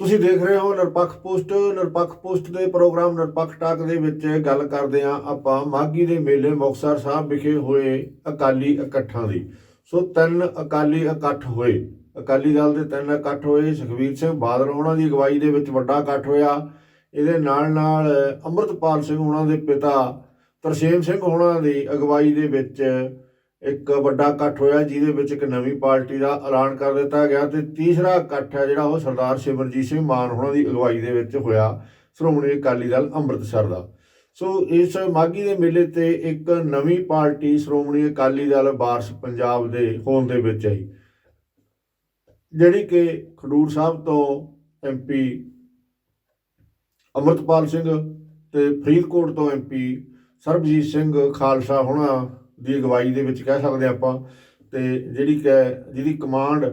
ਤੁਸੀਂ ਦੇਖ ਰਹੇ ਹੋ ਨਿਰਪੱਖ ਪੋਸਟ ਨਿਰਪੱਖ ਪੋਸਟ ਦੇ ਪ੍ਰੋਗਰਾਮ ਨਿਰਪੱਖ ਟਾਕ ਦੇ ਵਿੱਚ ਗੱਲ ਕਰਦੇ ਹਾਂ ਆਪਾਂ ਮਾਗੀ ਦੇ ਮੇਲੇ ਮੁਕਤਸਰ ਸਾਹਿਬ ਵਿਖੇ ਹੋਏ ਅਕਾਲੀ ਇਕੱਠਾਂ ਦੀ। ਸੋ ਤਿੰਨ ਅਕਾਲੀ ਇਕੱਠ ਹੋਏ। ਅਕਾਲੀ ਦਲ ਦੇ ਤਿੰਨ ਇਕੱਠ ਹੋਏ ਸੁਖਵੀਰ ਸਿੰਘ ਬਾਦਲ ਉਹਨਾਂ ਦੀ ਅਗਵਾਈ ਦੇ ਵਿੱਚ ਵੱਡਾ ਇਕੱਠ ਹੋਇਆ। ਇਹਦੇ ਨਾਲ ਨਾਲ ਅੰਮ੍ਰਿਤਪਾਲ ਸਿੰਘ ਉਹਨਾਂ ਦੇ ਪਿਤਾ ਤਰਸੇਮ ਸਿੰਘ ਉਹਨਾਂ ਦੀ ਅਗਵਾਈ ਦੇ ਵਿੱਚ ਇੱਕ ਵੱਡਾ ਇਕੱਠ ਹੋਇਆ ਜਿਹਦੇ ਵਿੱਚ ਇੱਕ ਨਵੀਂ ਪਾਰਟੀ ਦਾ ਐਲਾਨ ਕਰ ਦਿੱਤਾ ਗਿਆ ਤੇ ਤੀਸਰਾ ਇਕੱਠ ਹੈ ਜਿਹੜਾ ਉਹ ਸਰਦਾਰ ਸਿਮਰਜੀਤ ਸਿੰਘ ਮਾਨ ਹੋਣਾ ਦੀ ਅਗਵਾਈ ਦੇ ਵਿੱਚ ਹੋਇਆ, ਸ਼੍ਰੋਮਣੀ ਅਕਾਲੀ ਦਲ ਅੰਮ੍ਰਿਤਸਰ ਦਾ। ਸੋ ਇਸ ਮਾਗੀ ਦੇ ਮੇਲੇ ਤੇ ਇੱਕ ਨਵੀਂ ਪਾਰਟੀ ਸ਼੍ਰੋਮਣੀ ਅਕਾਲੀ ਦਲ ਬਾਰਸ ਪੰਜਾਬ ਦੇ ਹੋਣ ਦੇ ਵਿੱਚ ਆਈ, ਜਿਹੜੀ ਕਿ ਖਡੂਰ ਸਾਹਿਬ ਤੋਂ ਐਮਪੀ ਅਮਰਤਪਾਲ ਸਿੰਘ ਤੇ ਫਰੀਦਕੋਟ ਤੋਂ ਐਮਪੀ ਸਰਬਜੀਤ ਸਿੰਘ ਖਾਲਸਾ ਹੋਣਾ ਦੀ ਅਗਵਾਈ ਦੇ ਵਿੱਚ ਕਹਿ ਸਕਦੇ ਆਪਾਂ, ਤੇ ਜਿਹੜੀ ਕਿ, ਜਿਹਦੀ ਕਮਾਂਡ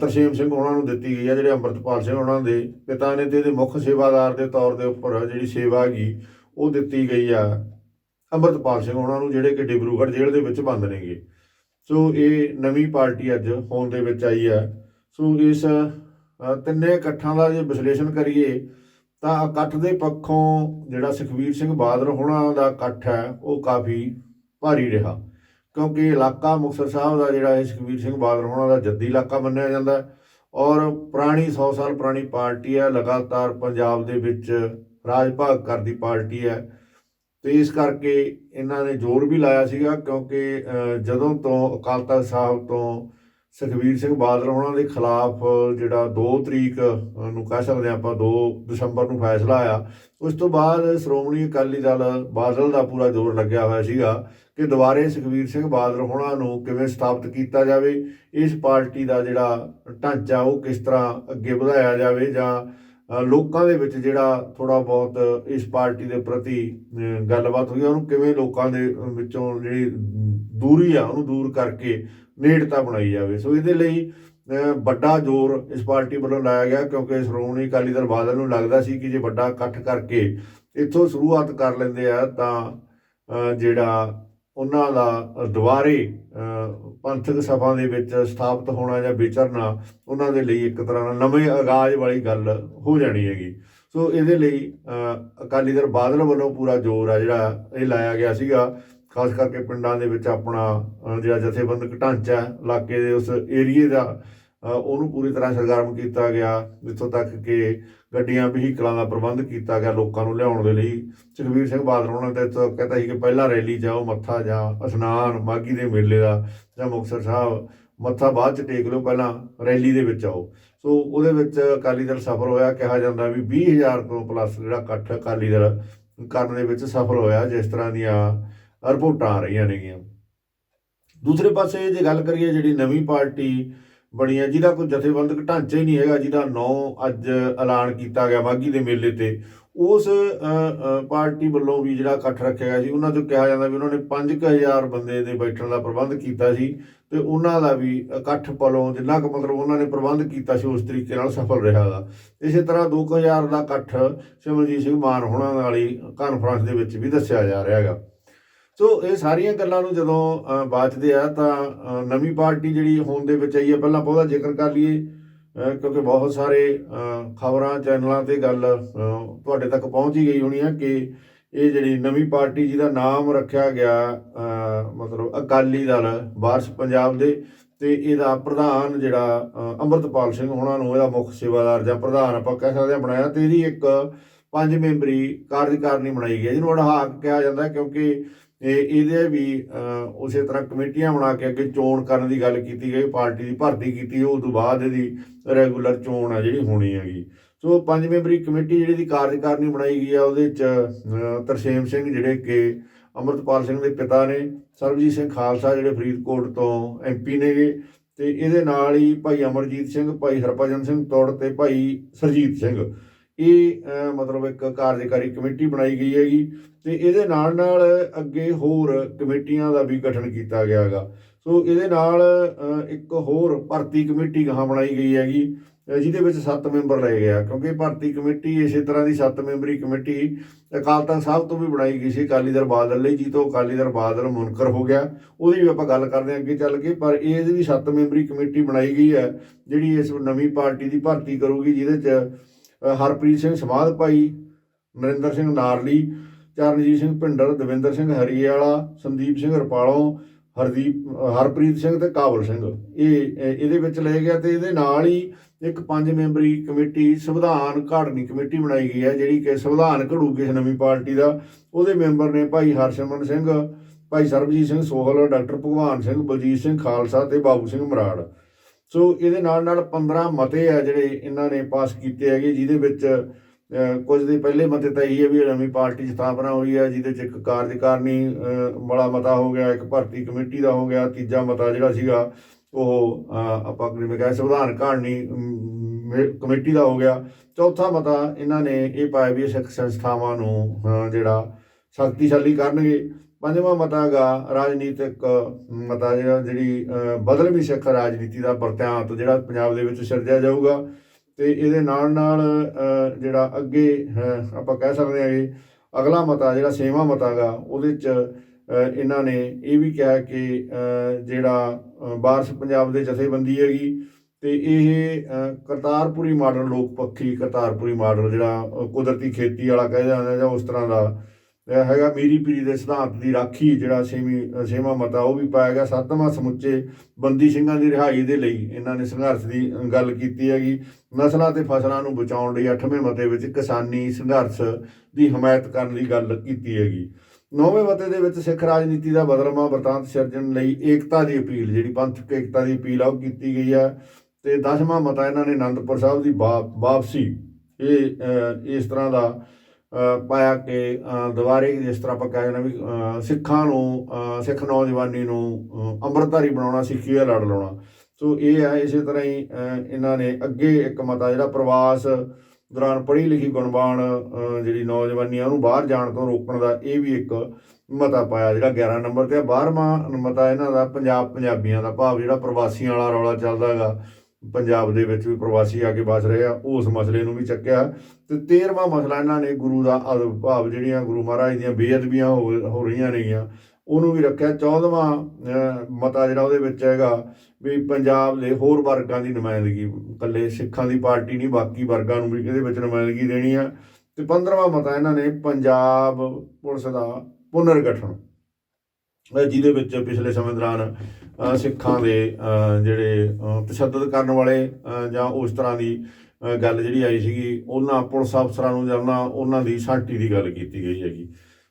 ਤਰਸੇਮ ਸਿੰਘ ਉਹਨਾਂ ਨੂੰ ਦਿੱਤੀ ਗਈ ਹੈ ਜਿਹੜੇ ਅੰਮ੍ਰਿਤਪਾਲ ਸਿੰਘ ਉਹਨਾਂ ਦੇ ਪਿਤਾ ਨੇ ਤੇ ਇਹਦੇ ਮੁੱਖ ਸੇਵਾਦਾਰ ਦੇ ਤੌਰ ਦੇ ਉੱਪਰ ਜਿਹੜੀ ਸੇਵਾ ਹੈਗੀ, ਉਹ ਦਿੱਤੀ ਗਈ ਆ ਅੰਮ੍ਰਿਤਪਾਲ ਸਿੰਘ ਉਹਨਾਂ ਨੂੰ, ਜਿਹੜੇ ਕਿ ਡਿਬਰੂਗੜ੍ਹ ਜੇਲ੍ਹ ਦੇ ਵਿੱਚ ਬੰਦ ਨੇਗੇ। ਸੋ ਇਹ ਨਵੀਂ ਪਾਰਟੀ ਅੱਜ ਹੋਣ ਦੇ ਵਿੱਚ ਆਈ ਹੈ ਸੋ ਇਸ ਤਿੰਨੇ ਇਕੱਠਾਂ ਦਾ ਜੇ ਵਿਸ਼ਲੇਸ਼ਣ ਕਰੀਏ, ਤਾਂ ਇਕੱਠ ਦੇ ਪੱਖੋਂ ਜਿਹੜਾ ਸੁਖਵੀਰ ਸਿੰਘ ਬਾਦਲ ਹੋਣਾ ਦਾ ਇਕੱਠ ਹੈ, ਉਹ ਕਾਫੀ ਭਾਰੀ ਰਿਹਾ। ਕਿਉਂਕਿ ਇਲਾਕਾ ਮੁਕਤਸਰ ਸਾਹਿਬ ਦਾ ਜਿਹੜਾ ਹੈ ਸੁਖਬੀਰ ਸਿੰਘ ਬਾਦਲ ਹੋਣਾ ਦਾ ਜੱਦੀ ਇਲਾਕਾ ਮੰਨਿਆ ਜਾਂਦਾ ਹੈ। ਔਰ ਪੁਰਾਣੀ 100 ਸਾਲ ਪੁਰਾਣੀ ਪਾਰਟੀ ਹੈ, ਲਗਾਤਾਰ ਪੰਜਾਬ ਦੇ ਵਿੱਚ ਰਾਜ ਭਾਗ ਕਰਦੀ ਪਾਰਟੀ ਹੈ। ਤੇ ਇਸ ਕਰਕੇ ਇਹਨਾਂ ਨੇ ਜ਼ੋਰ ਵੀ ਲਾਇਆ ਸੀਗਾ, ਕਿਉਂਕਿ ਜਦੋਂ ਤੋਂ ਅਕਾਲ ਤਖਤ ਸਾਹਿਬ ਤੋਂ ਸੁਖਬੀਰ ਸਿੰਘ ਬਾਦਲ ਉਹਨਾਂ ਦੇ ਖਿਲਾਫ ਜਿਹੜਾ 2 ਤਰੀਕ ਨੂੰ ਕਹਿ ਸਕਦੇ ਹਾਂ ਆਪਾਂ 2 ਦਸੰਬਰ ਨੂੰ ਫੈਸਲਾ ਆਇਆ, ਉਸ ਤੋਂ ਬਾਅਦ ਸ਼੍ਰੋਮਣੀ ਅਕਾਲੀ ਦਲ ਬਾਦਲ ਦਾ ਪੂਰਾ ਜ਼ੋਰ ਲੱਗਿਆ ਹੋਇਆ ਸੀਗਾ। ਕਿ ਦੁਬਾਰੇ ਸੁਖਵੀਰ ਸਿੰਘ ਬਾਦਲ ਹੋਣਾ ਨੂੰ ਕਿਵੇਂ ਸਥਾਪਿਤ ਕੀਤਾ ਜਾਵੇ ਇਸ ਪਾਰਟੀ ਦਾ ਜਿਹੜਾ ਢਾਂਚਾ ਉਹ ਕਿਸ ਤਰ੍ਹਾਂ ਅੱਗੇ ਵਧਾਇਆ ਜਾਵੇ ਜਾਂ ਲੋਕਾਂ ਦੇ ਵਿੱਚ ਜਿਹੜਾ ਥੋੜਾ ਬਹੁਤ ਇਸ ਪਾਰਟੀ ਦੇ ਪ੍ਰਤੀ ਗੱਲਬਾਤ ਹੋਈ ਆ, ਉਹਨੂੰ ਕਿਵੇਂ ਲੋਕਾਂ ਦੇ ਵਿੱਚੋਂ ਜਿਹੜੀ ਦੂਰੀ ਆ ਉਹਨੂੰ ਦੂਰ ਕਰਕੇ ਨੇੜਤਾ ਬਣਾਈ ਜਾਵੇ। ਸੋ ਇਹਦੇ ਲਈ ਵੱਡਾ ਜ਼ੋਰ ਇਸ ਪਾਰਟੀ ਵੱਲੋਂ ਲਾਇਆ ਗਿਆ ਕਿਉਂਕਿ ਸ਼੍ਰੋਮਣੀ ਅਕਾਲੀ ਦਲ ਬਾਦਲ ਨੂੰ ਲੱਗਦਾ ਸੀ ਕਿ ਜੇ ਵੱਡਾ ਇਕੱਠ ਕਰਕੇ ਇੱਥੋਂ ਸ਼ੁਰੂਆਤ ਕਰ ਲੈਂਦੇ ਆ ਤਾਂ ਜਿਹੜਾ ਉਹਨਾਂ ਦਾ ਦੁਬਾਰੇ ਪੰਥਕ ਸਭਾ ਦੇ ਵਿੱਚ ਸਥਾਪਿਤ ਹੋਣਾ ਜਾਂ ਵਿਚਰਨਾ, ਉਹਨਾਂ ਦੇ ਲਈ ਇੱਕ ਤਰ੍ਹਾਂ ਨਾਲ ਨਵੇਂ ਆਗਾਜ਼ ਵਾਲੀ ਗੱਲ ਹੋ ਜਾਣੀ ਹੈਗੀ। ਸੋ ਇਹਦੇ ਲਈ ਅਕਾਲੀ ਦਲ ਬਾਦਲ ਵੱਲੋਂ ਪੂਰਾ ਜ਼ੋਰ ਆ ਜਿਹੜਾ ਇਹ ਲਾਇਆ ਗਿਆ ਸੀਗਾ। ਖਾਸ ਕਰਕੇ ਪਿੰਡਾਂ ਦੇ ਵਿੱਚ ਆਪਣਾ ਜਿਹੜਾ ਜਥੇਬੰਦਕ ਢਾਂਚਾ ਇਲਾਕੇ ਦੇ ਉਸ ਏਰੀਏ ਦਾ ਉਹਨੂੰ ਪੂਰੀ ਤਰ੍ਹਾਂ ਸਰਗਰਮ ਕੀਤਾ ਗਿਆ। ਜਿੱਥੋਂ ਤੱਕ ਕਿ ਗੱਡੀਆਂ, ਵਹੀਕਲਾਂ ਦਾ ਪ੍ਰਬੰਧ ਕੀਤਾ ਗਿਆ ਲੋਕਾਂ ਨੂੰ ਲਿਆਉਣ ਦੇ ਲਈ। ਸੁਖਬੀਰ ਸਿੰਘ ਬਾਦਲ ਉਹਨਾਂ ਤੇ ਤਾਂ ਕਹਿੰਦਾ ਸੀ ਕਿ ਪਹਿਲਾਂ ਰੈਲੀ ਜਾਓ, ਮੱਥਾ ਜਾਂ, ਇਸ਼ਨਾਨ ਮਾਗੀ ਦੇ ਮੇਲੇ ਦਾ। ਜਾਂ ਮੁਕਤਸਰ ਸਾਹਿਬ, ਮੱਥਾ ਬਾਅਦ ਚ ਟੇਕ ਲਓ, ਪਹਿਲਾਂ ਰੈਲੀ ਦੇ ਵਿੱਚ ਆਓ। ਸੋ ਉਹਦੇ ਵਿੱਚ ਅਕਾਲੀ ਦਲ ਸਫਲ ਹੋਇਆ, ਕਿਹਾ ਜਾਂਦਾ ਵੀ 20000 ਤੋਂ ਪਲੱਸ ਜਿਹੜਾ ਇਕੱਠ ਅਕਾਲੀ ਦਲ ਕਰਨ ਦੇ ਵਿੱਚ ਸਫਲ ਹੋਇਆ, ਜਿਸ ਤਰ੍ਹਾਂ ਦੀਆਂ ਰਿਪੋਰਟਾਂ ਆ ਰਹੀਆਂ ਨੇਗੀਆਂ। ਦੂਸਰੇ ਪਾਸੇ ਜੇ ਗੱਲ ਕਰੀਏ, ਜਿਹੜੀ ਨਵੀਂ ਪਾਰਟੀ ਬਣੀ ਹੈ ਜਿਹਦਾ ਕੋਈ ਜਥੇਬੰਦਕ ਢਾਂਚਾ ਹੀ ਨਹੀਂ ਹੈਗਾ, ਜਿਹਦਾ ਨਾਂ ਅੱਜ ਐਲਾਨ ਕੀਤਾ ਗਿਆ ਮਾਗੀ ਦੇ ਮੇਲੇ ਤੇ। ਉਸ ਪਾਰਟੀ ਵੱਲੋਂ ਵੀ ਜਿਹੜਾ ਇਕੱਠ ਰੱਖਿਆ ਗਿਆ ਸੀ, ਉਹਨਾਂ ਤੋਂ ਕਿਹਾ ਜਾਂਦਾ ਵੀ ਉਹਨਾਂ ਨੇ 5000 ਬੰਦੇ ਦੇ ਬੈਠਣ ਦਾ ਪ੍ਰਬੰਧ ਕੀਤਾ ਸੀ ਤੇ ਉਹਨਾਂ ਦਾ ਵੀ ਇਕੱਠ ਪਲੋਂ ਜਿੰਨਾ ਕੁ ਮਤਲਬ ਉਹਨਾਂ ਨੇ ਪ੍ਰਬੰਧ ਕੀਤਾ ਸੀ, ਉਸ ਤਰੀਕੇ ਨਾਲ ਸਫਲ ਰਿਹਾ ਦਾ ਇਸੇ ਤਰ੍ਹਾਂ 2000 ਦਾ ਇਕੱਠ ਸਿਮਰਜੀਤ ਸਿੰਘ ਮਾਨ ਹੋਣਾ ਵਾਲੀ ਕਾਨਫਰੰਸ ਦੇ ਵਿੱਚ ਵੀ ਦੱਸਿਆ ਜਾ ਰਿਹਾ ਹੈਗਾ। ਸੋ ਇਹ ਸਾਰੀਆਂ ਗੱਲਾਂ ਨੂੰ ਜਦੋਂ ਅ, ਬਾਚਦੇ ਆ ਤਾਂ ਨਵੀਂ ਪਾਰਟੀ ਜਿਹੜੀ ਹੋਣ ਦੇ ਵਿੱਚ ਆਈ ਹੈ ਪਹਿਲਾਂ ਆਪਾਂ ਉਹਦਾ ਜ਼ਿਕਰ ਕਰ ਲਈਏ ਕਿਉਂਕਿ ਬਹੁਤ ਸਾਰੇ ਖਬਰਾਂ ਚੈਨਲਾਂ ਤੇ ਗੱਲ ਤੁਹਾਡੇ ਤੱਕ ਪਹੁੰਚ ਹੀ ਗਈ ਹੋਣੀ ਹੈ ਕਿ ਇਹ ਜਿਹੜੀ ਨਵੀਂ ਪਾਰਟੀ ਜਿਹਦਾ ਨਾਮ ਰੱਖਿਆ ਗਿਆ ਮਤਲਬ ਅਕਾਲੀ ਦਲ ਵਾਰਸ ਪੰਜਾਬ ਦੇ ਤੇ ਇਹਦਾ ਪ੍ਰਧਾਨ ਜਿਹੜਾ ਅ, ਅੰਮ੍ਰਿਤਪਾਲ ਸਿੰਘ ਹੋਣਾ ਨੂੰ ਇਹਦਾ ਮੁੱਖ ਸੇਵਾਦਾਰ ਜਾਂ ਪ੍ਰਧਾਨ ਆਪਾਂ ਕਹਿ ਸਕਦੇ ਹਾਂ ਬਣਾਇਆ ਤੇ ਇਹਦੀ ਇੱਕ ਪੰਜ ਮੈਂਬਰੀ ਕਾਰਜਕਾਰਨੀ ਬਣਾਈ ਗਈ ਹੈ, ਜਿਹਨੂੰ ਅੜਹਾਕ ਕਿਹਾ ਜਾਂਦਾ ਕਿਉਂਕਿ ਇਹ ਇਹਦੇ ਵੀ ਉਸੇ ਤਰ੍ਹਾਂ ਕਮੇਟੀਆਂ ਬਣਾ ਕੇ ਅੱਗੇ ਚੋਣ ਕਰਨ ਦੀ ਗੱਲ ਕੀਤੀ ਗਈ, ਪਾਰਟੀ ਦੀ ਭਰਤੀ ਕੀਤੀ ਉਹ ਤੋਂ ਬਾਅਦ ਇਹਦੀ ਰੈਗੂਲਰ ਚੋਣ ਆ ਜਿਹੜੀ ਹੋਣੀ ਹੈਗੀ। ਸੋ ਪੰਜ ਮੈਂਬਰੀ ਕਮੇਟੀ ਜਿਹੜੀ ਦੀ ਕਾਰਜਕਾਰਨੀ ਬਣਾਈ ਗਈ ਆ, ਉਹਦੇ ਚ ਤਰਸੇਮ ਸਿੰਘ ਜਿਹੜੇ ਕਿ ਅਮਰਤਪਾਲ ਸਿੰਘ ਦੇ ਪਿਤਾ ਨੇ, ਸਰਬਜੀਤ ਸਿੰਘ ਖਾਲਸਾ ਜਿਹੜੇ ਫਰੀਦਕੋਟ ਤੋਂ ਐਮਪੀ ਨੇਗੇ, ਤੇ ਇਹਦੇ ਨਾਲ ਹੀ ਭਾਈ ਅਮਰਜੀਤ ਸਿੰਘ, ਭਾਈ ਹਰਭਜਨ ਸਿੰਘ ਤੋੜ ਤੇ ਭਾਈ ਸਰਜੀਤ ਸਿੰਘ। ਇਹ ਮਤਲਬ ਇੱਕ ਕਾਰਜਕਾਰੀ ਕਮੇਟੀ ਬਣਾਈ ਗਈ ਹੈਗੀ ਤੇ ਇਹਦੇ ਨਾਲ ਨਾਲ ਅੱਗੇ ਹੋਰ ਕਮੇਟੀਆਂ ਦਾ ਵੀ ਗਠਨ ਕੀਤਾ ਗਿਆ ਹੈਗਾ। ਸੋ ਇਹਦੇ ਨਾਲ ਇੱਕ ਹੋਰ ਭਰਤੀ ਕਮੇਟੀ ਗਾਹਾਂ ਬਣਾਈ ਗਈ ਹੈਗੀ ਜਿਹਦੇ ਵਿੱਚ 7 ਮੈਂਬਰ ਲਏ ਗਿਆ ਕਿਉਂਕਿ ਭਰਤੀ ਕਮੇਟੀ ਇਸੇ ਤਰ੍ਹਾਂ ਦੀ 7 ਮੈਂਬਰੀ ਕਮੇਟੀ ਅਕਾਲ ਤਖਤ ਸਾਹਿਬ ਤੋਂ ਵੀ ਬਣਾਈ ਗਈ ਸੀ, ਅਕਾਲੀ ਦਲ ਬਾਦਲ ਲਈ ਜੀ ਤੋਂ ਅਕਾਲੀ ਦਲ ਬਾਦਲ ਮੁਨਕਰ ਹੋ ਗਿਆ। ਉਹਦੀ ਵੀ ਆਪਾਂ ਗੱਲ ਕਰਦੇ ਹਾਂ ਅੱਗੇ ਚੱਲ ਕੇ, ਪਰ ਇਹਦੀ ਵੀ 7 ਮੈਂਬਰੀ ਕਮੇਟੀ ਬਣਾਈ ਗਈ ਹੈ, ਜਿਹੜੀ ਇਸ ਨਵੀਂ ਪਾਰਟੀ ਦੀ ਭਰਤੀ ਕਰੂਗੀ, ਜਿਹਦੇ 'ਚ ਹਰਪ੍ਰੀਤ ਸਿੰਘ ਸਮਾਧ ਭਾਈ, ਨਰਿੰਦਰ ਸਿੰਘ ਨਾਰਲੀ, ਚਰਨਜੀਤ ਸਿੰਘ ਭਿੰਡਰ, ਦਵਿੰਦਰ ਸਿੰਘ ਹਰੀਵਾਲਾ ਸੰਦੀਪ ਸਿੰਘ ਰਪਾਲੋਂ, ਹਰਦੀਪ ਹਰਪ੍ਰੀਤ ਸਿੰਘ ਤੇ ਕਾਬਲ ਸਿੰਘ। ਇਹ, ਇਹ- ਇਹਦੇ ਵਿੱਚ ਲਏ ਗਿਆ ਤੇ ਇਹਦੇ ਨਾਲ ਹੀ ਇੱਕ ਪੰਜ ਮੈਂਬਰੀ ਕਮੇਟੀ, ਸੰਵਿਧਾਨ ਘਾੜਨੀ ਕਮੇਟੀ ਬਣਾਈ ਗਈ ਹੈ, ਜਿਹੜੀ ਕਿ ਸੰਵਿਧਾਨ ਘੜੂਗੀ ਇਸ ਨਵੀਂ ਪਾਰਟੀ ਦਾ। ਉਹਦੇ ਮੈਂਬਰ ਨੇ ਭਾਈ ਹਰਸ਼ਮਨ ਸਿੰਘ, ਭਾਈ ਸਰਬਜੀਤ ਸਿੰਘ ਸੋਹਲ, ਡਾਕਟਰ ਭਗਵਾਨ ਸਿੰਘ, ਬਲਜੀਤ ਸਿੰਘ ਖਾਲਸਾ ਤੇ ਬਾਬੂ ਸਿੰਘ ਮਰਾੜ। ਸੋ ਇਹਦੇ ਨਾਲ ਨਾਲ 15 ਮਤੇ ਆ ਜਿਹੜੇ ਇਹਨਾਂ ਨੇ ਪਾਸ ਕੀਤੇ ਹੈਗੇ ਜਿਹਦੇ ਵਿੱਚ ਕੁਝ ਦੇ ਪਹਿਲੇ ਮਤੇ ਤਾਂ ਇਹ ਹੈ ਵੀ ਇਹ ਨਵੀਂ ਪਾਰਟੀ ਦੀ ਸਥਾਪਨਾ ਹੋਈ ਹੈ ਜਿਹਦੇ ਚ ਇੱਕ ਕਾਰਜਕਾਰਨੀ ਅਹ, ਵਾਲਾ ਮਤਾ ਹੋ ਗਿਆ ਇੱਕ ਭਰਤੀ ਕਮੇਟੀ ਦਾ ਹੋ ਗਿਆ ਤੀਜਾ ਮਤਾ ਜਿਹੜਾ ਸੀਗਾ ਉਹ ਆਪਾਂ ਜਿਵੇਂ ਕਹੇ ਸੰਵਿਧਾਨ ਘਾੜਨੀ ਕਮੇਟੀ ਦਾ ਹੋ ਗਿਆ। ਚੌਥਾ ਮਤਾ ਇਹਨਾਂ ਨੇ ਇਹ ਪਾਇਆ ਵੀ ਇਹ ਸਿੱਖ ਸੰਸਥਾਵਾਂ ਨੂੰ ਜਿਹੜਾ ਸ਼ਕਤੀਸ਼ਾਲੀ ਕਰਨਗੇ। ਪੰਜਵਾਂ ਮਤਾ ਗਾ ਰਾਜਨੀਤਿਕ ਮਤਾ ਜਿਹੜਾ, ਜਿਹੜੀ ਬਦਲਵੀਂ ਸਿੱਖ ਰਾਜਨੀਤੀ ਦਾ ਪ੍ਰਤਿਆਂਤ ਜਿਹੜਾ ਪੰਜਾਬ ਦੇ ਵਿੱਚ ਸਿਰਜਿਆ ਜਾਊਗਾ। ਤੇ ਇਹਦੇ ਨਾਲ ਨਾਲ ਜਿਹੜਾ ਅੱਗੇ ਆਪਾਂ ਕਹਿ ਸਕਦੇ ਹਾਂ ਕਿ ਅਗਲਾ ਮਤਾ ਜਿਹੜਾ ਛੇਵਾਂ ਮਤਾ ਗਾ ਉਹਦੇ ਚ ਇਹਨਾਂ ਨੇ ਇਹ ਵੀ ਕਿਹਾ ਕਿ ਜਿਹੜਾ ਬਾਰਸ਼ ਪੰਜਾਬ ਦੇ ਜਥੇਬੰਦੀ ਹੈਗੀ ਤੇ ਇਹ ਕਰਤਾਰਪੁਰੀ ਮਾਡਲ, ਲੋਕ ਪੱਖੀ ਕਰਤਾਰਪੁਰੀ ਮਾਡਲ ਜਿਹੜਾ ਕੁਦਰਤੀ ਖੇਤੀ ਵਾਲਾ ਕਹਿ ਜਾਂਦਾ ਜਾਂ ਉਸ ਤਰ੍ਹਾਂ ਦਾ ਹੈਗਾ ਮੀਰੀ ਪੀਰੀ ਦੇ ਸਿਧਾਂਤ ਦੀ ਰਾਖੀ, ਜਿਹੜਾ ਛੇਵੀਂ ਛੇਵਾਂ ਮਤਾ, ਉਹ ਵੀ ਪਾਇਆ ਗਿਆ। ਸੱਤਵਾਂ ਸਮੁੱਚੇ ਬੰਦੀ ਸਿੰਘਾਂ ਦੀ ਰਿਹਾਈ ਦੇ ਲਈ ਇਹਨਾਂ ਨੇ ਸੰਘਰਸ਼ ਦੀ ਗੱਲ ਕੀਤੀ ਹੈਗੀ। ਨਸਲਾਂ ਤੇ ਫਸਲਾਂ ਨੂੰ ਬਚਾਉਣ ਲਈ ਅੱਠਵੇਂ ਮਤੇ ਵਿੱਚ ਕਿਸਾਨੀ ਸੰਘਰਸ਼ ਦੀ ਹਮਾਇਤ ਕਰਨ ਦੀ ਗੱਲ ਕੀਤੀ ਹੈਗੀ। ਨੌਵੇਂ ਮਤੇ ਦੇ ਵਿੱਚ ਸਿੱਖ ਰਾਜਨੀਤੀ ਦਾ ਬਦਲਵਾਂ ਵਰਤਾਂਤ ਸਿਰਜਣ ਲਈ ਏਕਤਾ ਦੀ ਅਪੀਲ, ਜਿਹੜੀ ਪੰਥਕ ਏਕਤਾ ਦੀ ਅਪੀਲ ਆ, ਉਹ ਕੀਤੀ ਗਈ ਹੈ ਤੇ ਦਸਵਾਂ ਮਤਾ ਇਹਨਾਂ ਨੇ ਅਨੰਦਪੁਰ ਸਾਹਿਬ ਦੀ ਵਾ- ਵਾਪਸੀ। ਇਹ ਇਸ ਤਰ੍ਹਾਂ ਦਾ ਪਾਇਆ ਕਿ ਦੁਬਾਰੇ ਜਿਸ ਤਰ੍ਹਾਂ ਆਪਾਂ ਕਹਿੰਦੇ ਨਾ ਵੀ ਸਿੱਖਾਂ ਨੂੰ ਸਿੱਖ ਨੌਜਵਾਨੀ ਨੂੰ ਅੰਮ੍ਰਿਤਧਾਰੀ ਬਣਾਉਣਾ ਸਿੱਖੀ ਦਾ ਲੜ ਲਾਉਣਾ। ਸੋ ਇਹ ਆ ਇਸੇ ਤਰ੍ਹਾਂ ਹੀ ਇਹਨਾਂ ਨੇ ਅੱਗੇ ਇੱਕ ਮਤਾ, ਜਿਹੜਾ ਪ੍ਰਵਾਸ ਦੌਰਾਨ ਪੜ੍ਹੀ ਲਿਖੀ ਗੁਣਵਾਨ ਜਿਹੜੀ ਨੌਜਵਾਨੀ ਆ ਉਹਨੂੰ ਬਾਹਰ ਜਾਣ ਤੋਂ ਰੋਕਣ ਦਾ ਇਹ ਵੀ ਇੱਕ ਮਤਾ ਪਾਇਆ, ਜਿਹੜਾ 11 ਨੰਬਰ ਤੇ ਆ। 12ਵਾਂ ਮਤਾ ਇਹਨਾਂ ਦਾ, ਪੰਜਾਬ ਪੰਜਾਬੀਆਂ ਦਾ ਭਾਵ ਜਿਹੜਾ ਪ੍ਰਵਾਸੀਆਂ ਵਾਲਾ ਰੌਲਾ ਚੱਲਦਾ ਹੈਗਾ। ਪੰਜਾਬ ਦੇ ਵਿੱਚ ਵੀ ਪ੍ਰਵਾਸੀ ਆ ਕੇ ਵਸ ਰਹੇ ਆ, ਉਸ ਮਸਲੇ ਨੂੰ ਵੀ ਚੱਕਿਆ। ਤੇ 13ਵਾਂ ਮਸਲਾ ਇਹਨਾਂ ਨੇ ਗੁਰੂ ਦਾ ਅਦਬ ਭਾਵ ਜਿਹੜੀਆਂ ਗੁਰੂ ਮਹਾਰਾਜ ਦੀਆਂ ਬੇਅਦਬੀਆਂ ਹੋ ਹੋ ਰਹੀਆਂ ਨੇਗੀਆਂ, ਉਹਨੂੰ ਵੀ ਰੱਖਿਆ। 14ਵਾਂ ਮਤਾ ਜਿਹੜਾ ਉਹਦੇ ਵਿੱਚ ਹੈਗਾ ਵੀ ਪੰਜਾਬ ਦੇ ਹੋਰ ਵਰਗਾਂ ਦੀ ਨੁਮਾਇੰਦਗੀ, ਇਕੱਲੇ ਸਿੱਖਾਂ ਦੀ ਪਾਰਟੀ ਨਹੀਂ, ਬਾਕੀ ਵਰਗਾਂ ਨੂੰ ਵੀ ਇਹਦੇ ਵਿੱਚ ਨੁਮਾਇੰਦਗੀ ਦੇਣੀ ਆ। ਤੇ 15ਵਾਂ ਮਤਾ ਇਹਨਾਂ ਨੇ ਪੰਜਾਬ ਪੁਲਿਸ ਦਾ ਪੁਨਰਗਠਨ ਜਿਹਦੇ ਵਿੱਚ ਪਿਛਲੇ ਸਮੇਂ ਦੌਰਾਨ ਸਿੱਖਾਂ ਦੇ ਜਿਹੜੇ ਤਸ਼ੱਦਦ ਕਰਨ ਵਾਲੇ ਜਾਂ ਉਸ ਤਰ੍ਹਾਂ ਦੀ ਗੱਲ ਜਿਹੜੀ ਆਈ ਸੀਗੀ ਉਹਨਾਂ ਪੁਲਿਸ ਅਫਸਰਾਂ ਨੂੰ ਜਾਂ ਉਹਨਾਂ ਦੀ ਸਾਂਟੀ ਦੀ ਗੱਲ ਕੀਤੀ ਗਈ ਹੈਗੀ।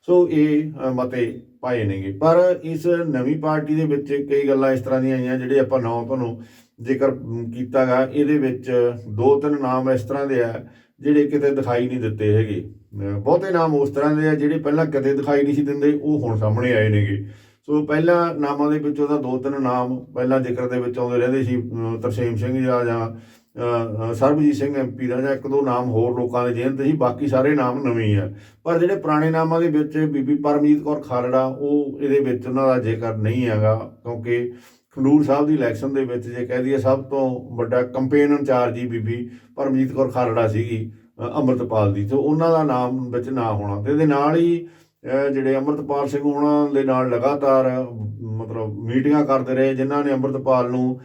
ਸੋ ਇਹ ਮਤੇ ਪਾਏ ਨੇਗੇ। ਪਰ ਇਸ ਨਵੀਂ ਪਾਰਟੀ ਦੇ ਵਿੱਚ ਕਈ ਗੱਲਾਂ ਇਸ ਤਰ੍ਹਾਂ ਦੀਆਂ ਆਈਆਂ ਜਿਹੜੇ ਆਪਾਂ ਨਾਂ ਤੁਹਾਨੂੰ ਜ਼ਿਕਰ ਅਮ, ਕੀਤਾਗਾ ਇਹਦੇ ਵਿੱਚ ਦੋ ਤਿੰਨ ਨਾਮ ਇਸ ਤਰ੍ਹਾਂ ਦੇ ਆ ਜਿਹੜੇ ਕਿਤੇ ਦਿਖਾਈ ਨਹੀਂ ਦਿੱਤੇ ਹੈਗੇ। ਬਹੁਤੇ ਨਾਮ ਉਸ ਤਰ੍ਹਾਂ ਦੇ ਆ ਜਿਹੜੇ ਪਹਿਲਾਂ ਕਦੇ ਦਿਖਾਈ ਨਹੀਂ ਸੀ ਦਿੰਦੇ ਉਹ ਹੁਣ ਸਾਹਮਣੇ ਆਏ ਨੇਗੇ। ਸੋ ਪਹਿਲਾਂ ਨਾਮਾਂ ਦੇ ਵਿੱਚੋਂ ਤਾਂ ਦੋ ਤਿੰਨ ਨਾਮ ਪਹਿਲਾਂ ਜ਼ਿਕਰ ਦੇ ਵਿੱਚ ਆਉਂਦੇ ਰਹਿੰਦੇ ਸੀ ਤਰਸੇਮ ਸਿੰਘ ਜਾਂ ਜਾਂ ਸਰਬਜੀਤ ਸਿੰਘ ਐਮਪੀ ਦਾ ਜਾਂ ਇੱਕ ਦੋ ਨਾਮ ਹੋਰ ਲੋਕਾਂ ਦੇ ਜਿਹਨਾਂ ਤੇ ਸੀ, ਬਾਕੀ ਸਾਰੇ ਨਾਮ ਨਵੇਂ ਆ। ਪਰ ਜਿਹੜੇ ਪੁਰਾਣੇ ਨਾਮਾਂ ਦੇ ਵਿੱਚ ਬੀਬੀ ਪਰਮਜੀਤ ਕੌਰ ਖਾਲੜਾ, ਉਹ ਇਹਦੇ ਵਿੱਚ ਉਹਨਾਂ ਦਾ ਜ਼ਿਕਰ ਨਹੀਂ ਹੈਗਾ, ਕਿਉਂਕਿ ਖੰਡੂਰ ਸਾਹਿਬ ਦੀ ਇਲੈਕਸ਼ਨ ਦੇ ਵਿੱਚ ਜੇ ਕਹਿ ਦਈਏ ਸਭ ਤੋਂ ਵੱਡਾ ਕੰਪੇਨ ਇੰਚਾਰਜ ਹੀ ਬੀਬੀ ਪਰਮਜੀਤ ਕੌਰ ਖਾਲੜਾ ਸੀਗੀ ਅੰਮ੍ਰਿਤਪਾਲ ਦੀ, ਤੇ ਉਹਨਾਂ ਦਾ ਨਾਮ ਵਿੱਚ ਨਾ ਹੋਣਾ, ਤੇ ਇਹਦੇ ਨਾਲ ਹੀ ਜਿਹੜੇ ਅੰਮ੍ਰਿਤਪਾਲ ਸਿੰਘ ਉਹਨਾਂ ਦੇ ਨਾਲ ਲਗਾਤਾਰ, ਮਤਲਬ ਮੀਟਿੰਗਾਂ ਕਰਦੇ ਰਹੇ, ਜਿਨ੍ਹਾਂ ਨੇ ਅੰਮ੍ਰਿਤਪਾਲ ਨੂੰ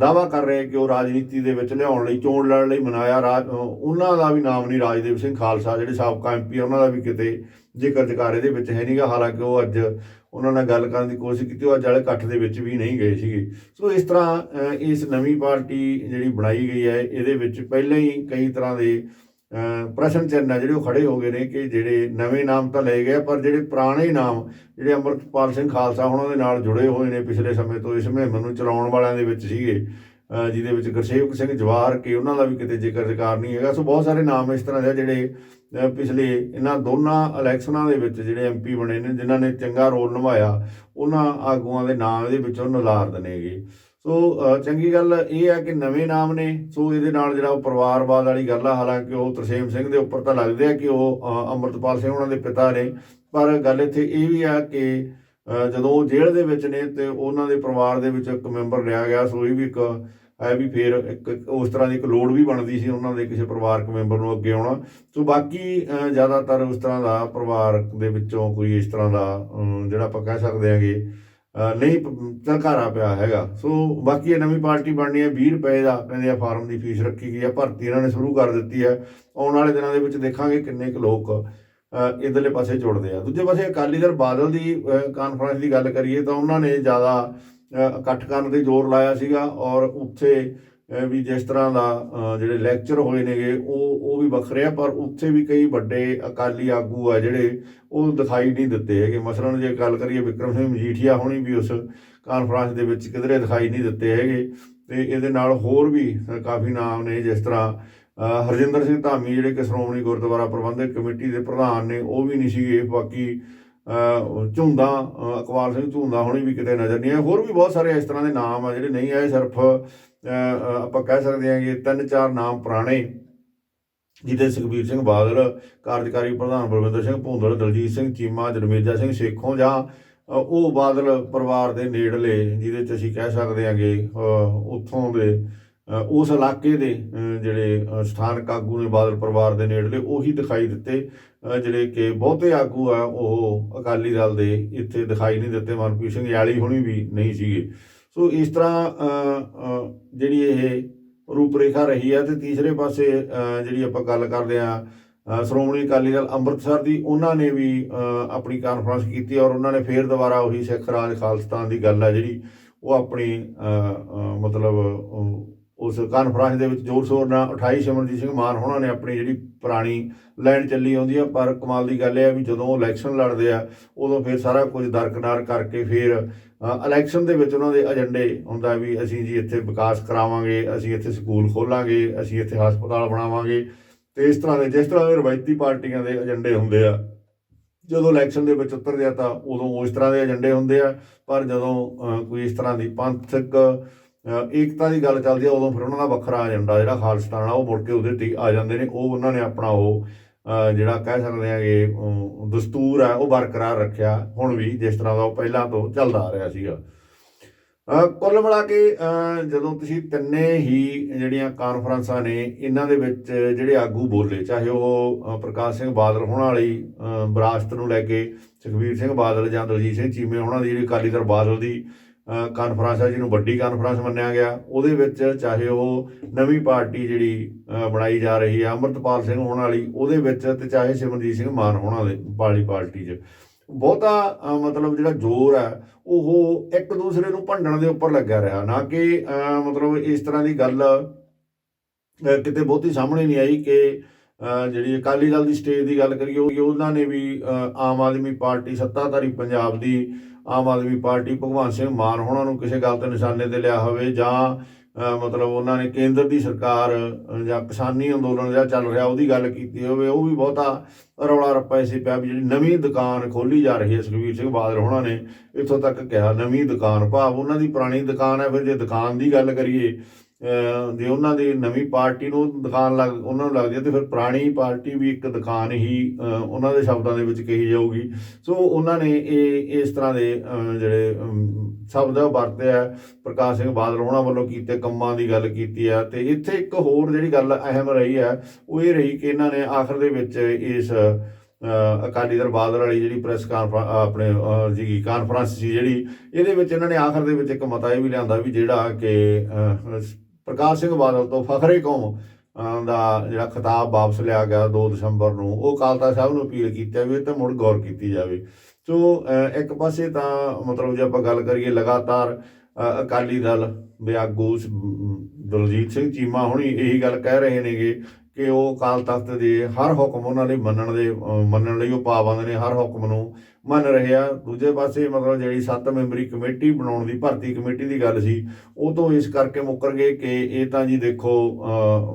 ਦਾਵਾ ਕਰ ਰਹੇ ਕਿ ਉਹ ਰਾਜਨੀਤੀ ਦੇ ਵਿੱਚ ਲਿਆਉਣ ਲਈ, ਚੋਣ ਲੜਨ ਲਈ ਮਨਾਇਆ ਰਾਜ ਉਹਨਾਂ ਦਾ ਵੀ ਨਾਮ ਨਹੀਂ ਰਾਜਦੇਵ ਸਿੰਘ ਖਾਲਸਾ, ਜਿਹੜੇ ਸਾਬਕਾ ਐਮਪੀ ਉਹਨਾਂ ਦਾ ਵੀ ਕਿਤੇ ਜ਼ਿਕਰ ਜਕਾਰੇ ਦੇ ਵਿੱਚ ਹੈ ਨਹੀਂਗਾ ਹਾਲਾਂਕਿ ਉਹ ਅੱਜ ਉਹਨਾਂ ਨਾਲ ਗੱਲ ਕਰਨ ਦੀ ਕੋਸ਼ਿਸ਼ ਕੀਤੀ, ਉਹ ਅੱਜ ਵਾਲੇ ਇਕੱਠ ਦੇ ਵਿੱਚ ਵੀ ਨਹੀਂ ਗਏ ਸੀਗੇ। ਸੋ ਇਸ ਤਰ੍ਹਾਂ ਇਸ ਨਵੀਂ ਪਾਰਟੀ ਜਿਹੜੀ ਬਣਾਈ ਗਈ ਹੈ, ਇਹਦੇ ਵਿੱਚ ਪਹਿਲਾਂ ਹੀ ਕਈ ਤਰ੍ਹਾਂ ਦੇ ਪ੍ਰਸ਼ਨ ਚਿੰਨ੍ਹ ਆ ਜਿਹੜੇ ਉਹ ਖੜੇ ਹੋ ਗਏ ਨੇ ਕਿ ਜਿਹੜੇ ਨਵੇਂ ਨਾਮ ਤਾਂ ਲਏ ਗਏ ਪਰ ਜਿਹੜੇ ਪੁਰਾਣੇ ਨਾਮ, ਜਿਹੜੇ ਅੰਮ੍ਰਿਤਪਾਲ ਸਿੰਘ ਖਾਲਸਾ ਉਹਨਾਂ ਦੇ ਨਾਲ ਜੁੜੇ ਹੋਏ ਨੇ ਪਿਛਲੇ ਸਮੇਂ ਤੋਂ, ਇਸ ਮੁਹਿੰਮ ਨੂੰ ਚਲਾਉਣ ਵਾਲਿਆਂ ਦੇ ਵਿੱਚ ਸੀਗੇ ਜਿਹਦੇ ਵਿੱਚ ਗੁਰਸੇਵਕ ਸਿੰਘ ਜਵਾਰ ਕੇ, ਉਹਨਾਂ ਦਾ ਵੀ ਕਿਤੇ ਜ਼ਿਕਰ ਜ਼ਿਕਾਰ ਨਹੀਂ ਹੈਗਾ। ਸੋ ਬਹੁਤ ਸਾਰੇ ਨਾਮ ਇਸ ਤਰ੍ਹਾਂ ਦੇ ਜਿਹੜੇ ਪਿਛਲੇ ਇਹਨਾਂ ਦੋਨਾਂ ਇਲੈਕਸ਼ਨਾਂ ਦੇ ਵਿੱਚ ਜਿਹੜੇ ਐਮਪੀ ਬਣੇ ਨੇ, ਜਿਨ੍ਹਾਂ ਨੇ ਚੰਗਾ ਰੋਲ ਨਿਭਾਇਆ, ਉਹਨਾਂ ਆਗੂਆਂ ਦੇ ਨਾਮ ਇਹਦੇ ਵਿੱਚੋਂ ਨਲਾਰ ਨੇਗੇ। ਸੋ ਚੰਗੀ ਗੱਲ ਇਹ ਹੈ ਕਿ ਨਵੇਂ ਨਾਮ ਨੇ ਸੋ ਇਹਦੇ ਨਾਲ ਜਿਹੜਾ ਉਹ ਪਰਿਵਾਰਵਾਦ ਵਾਲੀ ਗੱਲ ਆ ਹਾਲਾਂਕਿ ਉਹ ਤਰਸੇਮ ਸਿੰਘ ਦੇ ਉੱਪਰ ਤਾਂ ਲੱਗਦੇ ਆ ਕਿ ਉਹ ਅ, ਅੰਮ੍ਰਿਤਪਾਲ ਸਿੰਘ ਉਹਨਾਂ ਦੇ ਪਿਤਾ ਨੇ ਪਰ ਗੱਲ ਇੱਥੇ ਇਹ ਵੀ ਆ ਕਿ ਜਦੋਂ ਉਹ ਜੇਲ੍ਹ ਦੇ ਵਿੱਚ ਨੇ ਤੇ ਉਹਨਾਂ ਦੇ ਪਰਿਵਾਰ ਦੇ ਵਿੱਚ ਇੱਕ ਮੈਂਬਰ ਲਿਆ ਗਿਆ ਸੋ ਇਹ ਵੀ ਇੱਕ ਹੈ ਵੀ ਫਿਰ ਇੱਕ ਉਸ ਤਰ੍ਹਾਂ ਦੀ ਇੱਕ ਲੋੜ ਵੀ ਬਣਦੀ ਸੀ ਉਹਨਾਂ ਦੇ ਕਿਸੇ ਪਰਿਵਾਰਕ ਮੈਂਬਰ ਨੂੰ ਅੱਗੇ ਆਉਣਾ। ਸੋ ਬਾਕੀ ਜ਼ਿਆਦਾਤਰ ਉਸ ਤਰ੍ਹਾਂ ਦਾ ਪਰਿਵਾਰਕ ਦੇ ਵਿੱਚੋਂ ਕੋਈ ਇਸ ਤਰ੍ਹਾਂ ਦਾ ਜਿਹੜਾ ਆਪਾਂ ਕਹਿ ਸਕਦੇ ਹਾਂਗੇ ਨਹੀਂ ਝਲਕਾਰਾ ਪਿਆ ਹੈਗਾ। ਸੋ ਬਾਕੀ ਇਹ ਨਵੀਂ ਪਾਰਟੀ ਬਣਨੀ ਹੈ 20 ਰੁਪਏ ਦਾ ਕਹਿੰਦੇ ਆ ਫਾਰਮ ਦੀ ਫੀਸ ਰੱਖੀ ਗਈ ਹੈ ਭਰਤੀ ਇਹਨਾਂ ਨੇ ਸ਼ੁਰੂ ਕਰ ਦਿੱਤੀ ਹੈ। ਆਉਣ ਵਾਲੇ ਦਿਨਾਂ ਦੇ ਵਿੱਚ ਦੇਖਾਂਗੇ ਕਿੰਨੇ ਕੁ ਲੋਕ ਅ, ਇਧਰਲੇ ਪਾਸੇ ਜੁੜਦੇ ਆ। ਦੂਜੇ ਪਾਸੇ ਅਕਾਲੀ ਦਲ ਬਾਦਲ ਦੀ ਕਾਨਫਰੰਸ ਦੀ ਗੱਲ ਕਰੀਏ ਤਾਂ ਉਹਨਾਂ ਨੇ ਜ਼ਿਆਦਾ ਇਕੱਠ ਕਰਨ ਤੇ ਜ਼ੋਰ ਲਾਇਆ ਸੀਗਾ ਔਰ ਉੱਥੇ ਵੀ ਜਿਸ ਤਰ੍ਹਾਂ ਦਾ ਜਿਹੜੇ ਲੈਕਚਰ ਹੋਏ ਨੇਗੇ ਉਹ ਉਹ ਵੀ ਵੱਖਰੇ ਆ ਪਰ ਉੱਥੇ ਵੀ ਕਈ ਵੱਡੇ ਅਕਾਲੀ ਆਗੂ ਆ ਜਿਹੜੇ ਉਹ ਦਿਖਾਈ ਨਹੀਂ ਦਿੱਤੇ ਹੈਗੇ। ਮਸਲਨ ਜੇ ਗੱਲ ਕਰੀਏ ਵਿਕਰਮ ਸਿੰਘ ਮਜੀਠੀਆ ਹੋਣੀ ਵੀ ਉਸ ਕਾਨਫਰੰਸ ਦੇ ਵਿੱਚ ਕਿਧਰੇ ਦਿਖਾਈ ਨਹੀਂ ਦਿੱਤੇ ਹੈਗੇ। ਤੇ ਇਹਦੇ ਨਾਲ ਹੋਰ ਵੀ ਕਾਫੀ ਨਾਮ ਨੇ ਜਿਸ ਤਰ੍ਹਾਂ ਹਰਜਿੰਦਰ ਸਿੰਘ ਧਾਮੀ ਜਿਹੜੇ ਕਿ ਸ਼੍ਰੋਮਣੀ ਗੁਰਦੁਆਰਾ ਪ੍ਰਬੰਧਕ ਕਮੇਟੀ ਦੇ ਪ੍ਰਧਾਨ ਨੇ ਉਹ ਵੀ ਨਹੀਂ ਸੀਗੇ। ਬਾਕੀ ਅ, ਝੁੰਦਾ ਅਕਵਾਲ ਸਿੰਘ ਝੁੰਦਾ ਹੋਣੀ ਵੀ ਕਿਤੇ ਨਜ਼ਰ ਨਹੀਂ ਆਏ ਹੋਰ ਵੀ ਬਹੁਤ ਸਾਰੇ ਇਸ ਤਰ੍ਹਾਂ ਦੇ ਨਾਮ ਆ ਜਿਹੜੇ ਨਹੀਂ ਆਏ ਸਿਰਫ ਆਪਾਂ ਕਹਿ ਸਕਦੇ ਹਾਂ ਕਿ ਤਿੰਨ ਚਾਰ ਨਾਮ ਪੁਰਾਣੇ, ਜਿਹਦੇ ਸੁਖਬੀਰ ਸਿੰਘ ਬਾਦਲ, ਕਾਰਜਕਾਰੀ ਪ੍ਰਧਾਨ ਬਲਵਿੰਦਰ ਸਿੰਘ ਭੂੰਦਲ, ਦਲਜੀਤ ਸਿੰਘ ਚੀਮਾ ਜਰਮੇਜਾ ਸਿੰਘ ਸੇਖੋਂ ਜਾਂ ਉਹ ਬਾਦਲ ਪਰਿਵਾਰ ਦੇ ਨੇੜਲੇ, ਜਿਹਦੇ ਚ ਅਸੀਂ ਕਹਿ ਸਕਦੇ ਹਾਂਗੇ ਉੱਥੋਂ ਦੇ ਉਸ ਇਲਾਕੇ ਦੇ ਜਿਹੜੇ ਸਥਾਨਕ ਆਗੂ ਨੇ ਬਾਦਲ ਪਰਿਵਾਰ ਦੇ ਨੇੜਲੇ, ਉਹੀ ਦਿਖਾਈ ਦਿੱਤੇ। ਜਿਹੜੇ ਕਿ ਬਹੁਤੇ ਆਗੂ ਆ, ਉਹ ਅਕਾਲੀ ਦਲ ਦੇ ਇੱਥੇ ਦਿਖਾਈ ਨਹੀਂ ਦਿੱਤੇ। ਮਨਪ੍ਰੀਤ ਸਿੰਘ ਯਾਲੀ ਹੁਣੀ ਵੀ ਨਹੀਂ ਸੀਗੇ। ਸੋ ਇਸ ਤਰ੍ਹਾਂ ਜਿਹੜੀ ਇਹ ਰੂਪਰੇਖਾ ਰਹੀ ਹੈ ਤੇ ਤੀਸਰੇ ਪਾਸੇ ਜਿਹੜੀ ਆਪਾਂ ਗੱਲ ਕਰਦੇ ਆ ਸ਼੍ਰੋਮਣੀ ਅਕਾਲੀ ਦਲ ਅੰਮ੍ਰਿਤਸਰ ਦੀ, ਉਹਨਾਂ ਨੇ ਵੀ ਆਪਣੀ ਕਾਨਫਰੰਸ ਕੀਤੀ ਔਰ ਉਹਨਾਂ ਨੇ ਫੇਰ ਦੁਬਾਰਾ ਉਹੀ ਸਿੱਖ ਰਾਜ ਖਾਲਸਤਾਨ ਦੀ ਗੱਲ ਹੈ ਜਿਹੜੀ ਉਹ ਆਪਣੀ ਮਤਲਬ ਉਸ ਕਾਨਫਰੰਸ ਦੇ ਵਿੱਚ ਜ਼ੋਰ ਸ਼ੋਰ ਨਾਲ 28 ਸਿਮਰਜੀਤ ਸਿੰਘ ਮਾਨ ਹੋਣਾ ਨੇ ਆਪਣੀ ਜਿਹੜੀ ਪੁਰਾਣੀ ਲਾਈਨ ਚੱਲੀ ਆਉਂਦੀ ਆ, ਪਰ ਕਮਾਲ ਦੀ ਗੱਲ ਇਹ ਆ ਵੀ ਜਦੋਂ ਉਹ ਇਲੈਕਸ਼ਨ ਲੜਦੇ ਆ, ਉਦੋਂ ਫਿਰ ਸਾਰਾ ਕੁਝ ਦਰਕਨਾਰ ਕਰਕੇ ਫਿਰ ਇਲੈਕਸ਼ਨ ਦੇ ਵਿੱਚ ਉਹਨਾਂ ਦੇ ਏਜੰਡੇ ਹੁੰਦਾ ਵੀ ਅਸੀਂ ਜੀ ਇੱਥੇ ਵਿਕਾਸ ਕਰਾਵਾਂਗੇ, ਅਸੀਂ ਇੱਥੇ ਸਕੂਲ ਖੋਲਾਂਗੇ, ਅਸੀਂ ਇੱਥੇ ਹਸਪਤਾਲ ਬਣਾਵਾਂਗੇ। ਤੇ ਇਸ ਤਰ੍ਹਾਂ ਦੇ, ਜਿਸ ਤਰ੍ਹਾਂ ਦੇ ਰਵਾਇਤੀ ਪਾਰਟੀਆਂ ਦੇ ਏਜੰਡੇ ਹੁੰਦੇ ਆ, ਜਦੋਂ ਇਲੈਕਸ਼ਨ ਦੇ ਵਿੱਚ ਉਤਰਦੇ ਆ ਤਾਂ ਉਦੋਂ ਉਸ ਤਰ੍ਹਾਂ ਦੇ ਏਜੰਡੇ ਹੁੰਦੇ ਆ, ਪਰ ਜਦੋਂ ਕੋਈ ਇਸ ਤਰ੍ਹਾਂ ਦੀ ਪੰਥਕ ਏਕਤਾ ਦੀ ਗੱਲ ਚੱਲਦੀ ਆ, ਉਦੋਂ ਫਿਰ ਉਹਨਾਂ ਦਾ ਵੱਖਰਾ ਏਜੰਡਾ ਜਿਹੜਾ ਖਾਲਿਸਤਾਨ ਆ, ਉਹ ਮੁੜ ਕੇ ਉਹਦੇ ਤੇ ਆ ਜਾਂਦੇ ਨੇ, ਉਹ ਉਹਨਾਂ ਨੇ ਆਪਣਾ ਉਹ ਜਿਹੜਾ ਕਹਿ ਸਕਦੇ ਆ ਕਿ ਦਸਤੂਰ ਆ, ਉਹ ਬਰਕਰਾਰ ਰੱਖਿਆ, ਹੁਣ ਵੀ ਜਿਸ ਤਰ੍ਹਾਂ ਦਾ ਉਹ ਪਹਿਲਾਂ ਤੋਂ ਚੱਲਦਾ ਆ ਰਿਹਾ ਸੀਗਾ। ਕੁੱਲ ਮਿਲਾ ਕੇ ਜਦੋਂ ਤੁਸੀਂ ਤਿੰਨੇ ਹੀ ਜਿਹੜੀਆਂ ਕਾਨਫਰੰਸਾਂ ਨੇ, ਇਹਨਾਂ ਦੇ ਵਿੱਚ ਜਿਹੜੇ ਆਗੂ ਬੋਲੇ, ਚਾਹੇ ਉਹ ਪ੍ਰਕਾਸ਼ ਸਿੰਘ ਬਾਦਲ ਹੋਣਾ ਵਾਲੀ ਵਿਰਾਸਤ ਨੂੰ ਲੈ ਕੇ, ਸੁਖਬੀਰ ਸਿੰਘ ਬਾਦਲ ਜਾਂ ਦਲਜੀਤ ਸਿੰਘ ਚੀਮੇ ਹੋਣਾ ਦੀ, ਜਿਹੜੀ ਅਕਾਲੀ ਦਲ ਬਾਦਲ ਦੀ ਕਾਨਫਰੰਸ ਹੈ ਜਿਹਨੂੰ ਵੱਡੀ ਕਾਨਫਰੰਸ ਮੰਨਿਆ ਗਿਆ। ਉਹਦੇ ਵਿੱਚ ਚਾਹੇ ਉਹ ਨਵੀਂ ਪਾਰਟੀ ਜਿਹੜੀ ਬਣਾਈ ਜਾ ਰਹੀ ਹੈ ਅੰਮ੍ਰਿਤਪਾਲ ਸਿੰਘ ਹੋਣ ਵਾਲੀ, ਉਹਦੇ ਵਿੱਚ ਤੇ ਚਾਹੇ ਸਿਮਰਜੀਤ ਸਿੰਘ ਮਾਨ ਹੋਣਾ ਦੇ ਵਾਲੀ ਪਾਰਟੀ 'ਚ। ਬਹੁਤਾ ਮਤਲਬ ਜਿਹੜਾ ਜ਼ੋਰ ਹੈ ਉਹ ਇੱਕ ਦੂਸਰੇ ਨੂੰ ਭੰਡਣ ਦੇ ਉੱਪਰ ਲੱਗਿਆ ਰਿਹਾ। ਨਾ ਕਿ ਮਤਲਬ ਇਸ ਤਰ੍ਹਾਂ ਦੀ ਗੱਲ ਕਿਤੇ ਬਹੁਤੀ ਸਾਹਮਣੇ ਨਹੀਂ ਆਈ ਕਿ ਜਿਹੜੀ ਅਕਾਲੀ ਦਲ ਦੀ ਸਟੇਜ ਦੀ ਗੱਲ ਕਰੀਏ, ਉਹ ਉਹਨਾਂ ਨੇ ਵੀ ਆਮ ਆਦਮੀ ਪਾਰਟੀ ਸੱਤਾਧਾਰੀ ਪੰਜਾਬ ਦੀ ਆਮ ਆਦਮੀ ਪਾਰਟੀ ਭਗਵੰਤ ਸਿੰਘ ਮਾਨ ਹੋਣਾ ਨੂੰ ਕਿਸੇ ਗੱਲ ਤੇ ਨਿਸ਼ਾਨੇ ਤੇ ਲਿਆ ਹੋਵੇ ਜਾਂ ਮਤਲਬ ਉਹਨਾਂ ਨੇ ਕੇਂਦਰ ਦੀ ਸਰਕਾਰ ਜਾਂ ਕਿਸਾਨੀ ਅੰਦੋਲਨ ਜਿਹੜਾ ਚੱਲ ਰਿਹਾ ਉਹਦੀ ਗੱਲ ਕੀਤੀ ਹੋਵੇ, ਉਹ ਵੀ ਬਹੁਤਾ ਰੌਲਾ ਰੱਪਾ ਇਸੇ ਪਿਆ ਵੀ ਜਿਹੜੀ ਨਵੀਂ ਦੁਕਾਨ ਖੋਲੀ ਜਾ ਰਹੀ ਹੈ ਸੁਖਬੀਰ ਸਿੰਘ ਬਾਦਲ ਹੋਣਾ ਨੇ, ਇੱਥੋਂ ਤੱਕ ਕਿਹਾ ਨਵੀਂ ਦੁਕਾਨ ਭਾਵ ਉਹਨਾਂ ਦੀ ਪੁਰਾਣੀ ਦੁਕਾਨ ਹੈ, ਫਿਰ ਜੇ ਦੁਕਾਨ ਦੀ ਗੱਲ ਕਰੀਏ ਜੇ ਉਹਨਾਂ ਦੀ ਨਵੀਂ ਪਾਰਟੀ ਨੂੰ ਦੁਕਾਨ ਲੱਗ ਉਹਨਾਂ ਨੂੰ ਲੱਗਦੀ ਹੈ ਤੇ ਫਿਰ ਪੁਰਾਣੀ ਪਾਰਟੀ ਵੀ ਇੱਕ ਦੁਕਾਨ ਹੀ ਉਹਨਾਂ ਦੇ ਸ਼ਬਦਾਂ ਦੇ ਵਿੱਚ ਕਹੀ ਜਾਊਗੀ। ਸੋ ਉਹਨਾਂ ਨੇ ਇਹ ਇਸ ਤਰ੍ਹਾਂ ਦੇ ਜਿਹੜੇ ਸ਼ਬਦ ਵਰਤਿਆ ਪ੍ਰਕਾਸ਼ ਸਿੰਘ ਬਾਦਲ ਉਹਨਾਂ ਵੱਲੋਂ ਕੀਤੇ ਕੰਮਾਂ ਦੀ ਗੱਲ ਕੀਤੀ ਹੈ ਤੇ ਇੱਥੇ ਇੱਕ ਹੋਰ ਜਿਹੜੀ ਗੱਲ ਅਹਿਮ ਰਹੀ ਹੈ ਉਹ ਇਹ ਰਹੀ ਕਿ ਇਹਨਾਂ ਨੇ ਆਖਰ ਦੇ ਵਿੱਚ ਇਸ ਅਕਾਲੀ ਦਲ ਬਾਦਲ ਵਾਲੀ ਜਿਹੜੀ ਪ੍ਰੈਸ ਕਾਨਫਰੰਸ ਆਪਣੇ ਅ, ਜੀ ਕਾਨਫਰੰਸ ਸੀ ਜਿਹੜੀ ਇਹਦੇ ਵਿੱਚ ਇਹਨਾਂ ਨੇ ਆਖਰ ਦੇ ਵਿੱਚ ਇੱਕ ਮਤਾ ਇਹ ਵੀ ਲਿਆਂਦਾ ਵੀ ਜਿਹੜਾ ਕਿ ਪ੍ਰਕਾਸ਼ ਸਿੰਘ ਬਾਦਲ ਤੋਂ ਫਖਰੇ ਕੌਮ ਦਾ ਜਿਹੜਾ ਖਿਤਾਬ ਵਾਪਸ ਲਿਆ ਗਿਆ 2 ਦਸੰਬਰ ਨੂੰ, ਉਹ ਅਕਾਲ ਤਖਤ ਸਾਹਿਬ ਨੂੰ ਅਪੀਲ ਕੀਤੀ ਵੀ ਇਹ ਤੇ ਮੁੜ ਗੌਰ ਕੀਤੀ ਜਾਵੇ। ਸੋ ਇੱਕ ਪਾਸੇ ਤਾਂ ਮਤਲਬ ਜੇ ਆਪਾਂ ਗੱਲ ਕਰੀਏ ਲਗਾਤਾਰ ਅਕਾਲੀ ਦਲ ਦੇ ਆਗੂ ਦਲਜੀਤ ਸਿੰਘ ਚੀਮਾ ਹੁਣੀ ਇਹੀ ਗੱਲ ਕਹਿ ਰਹੇ ਨੇਗੇ ਕਿ ਉਹ ਅਕਾਲ ਤਖਤ ਦੇ ਹਰ ਹੁਕਮ ਉਹਨਾਂ ਲਈ ਮੰਨਣ ਦੇ ਮੰਨਣ ਲਈ ਉਹ ਪਾਬੰਦ ਨੇ ਹਰ ਹੁਕਮ ਨੂੰ ਮੰਨ ਰਹੇ ਆ। ਦੂਜੇ ਪਾਸੇ ਮਤਲਬ ਜਿਹੜੀ ਸੱਤ ਮੈਂਬਰੀ ਕਮੇਟੀ ਬਣਾਉਣ ਦੀ ਭਰਤੀ ਕਮੇਟੀ ਦੀ ਗੱਲ ਸੀ ਉਹ ਤੋਂ ਇਸ ਕਰਕੇ ਮੁੱਕਰ ਗਏ ਕਿ ਇਹ ਤਾਂ ਜੀ ਦੇਖੋ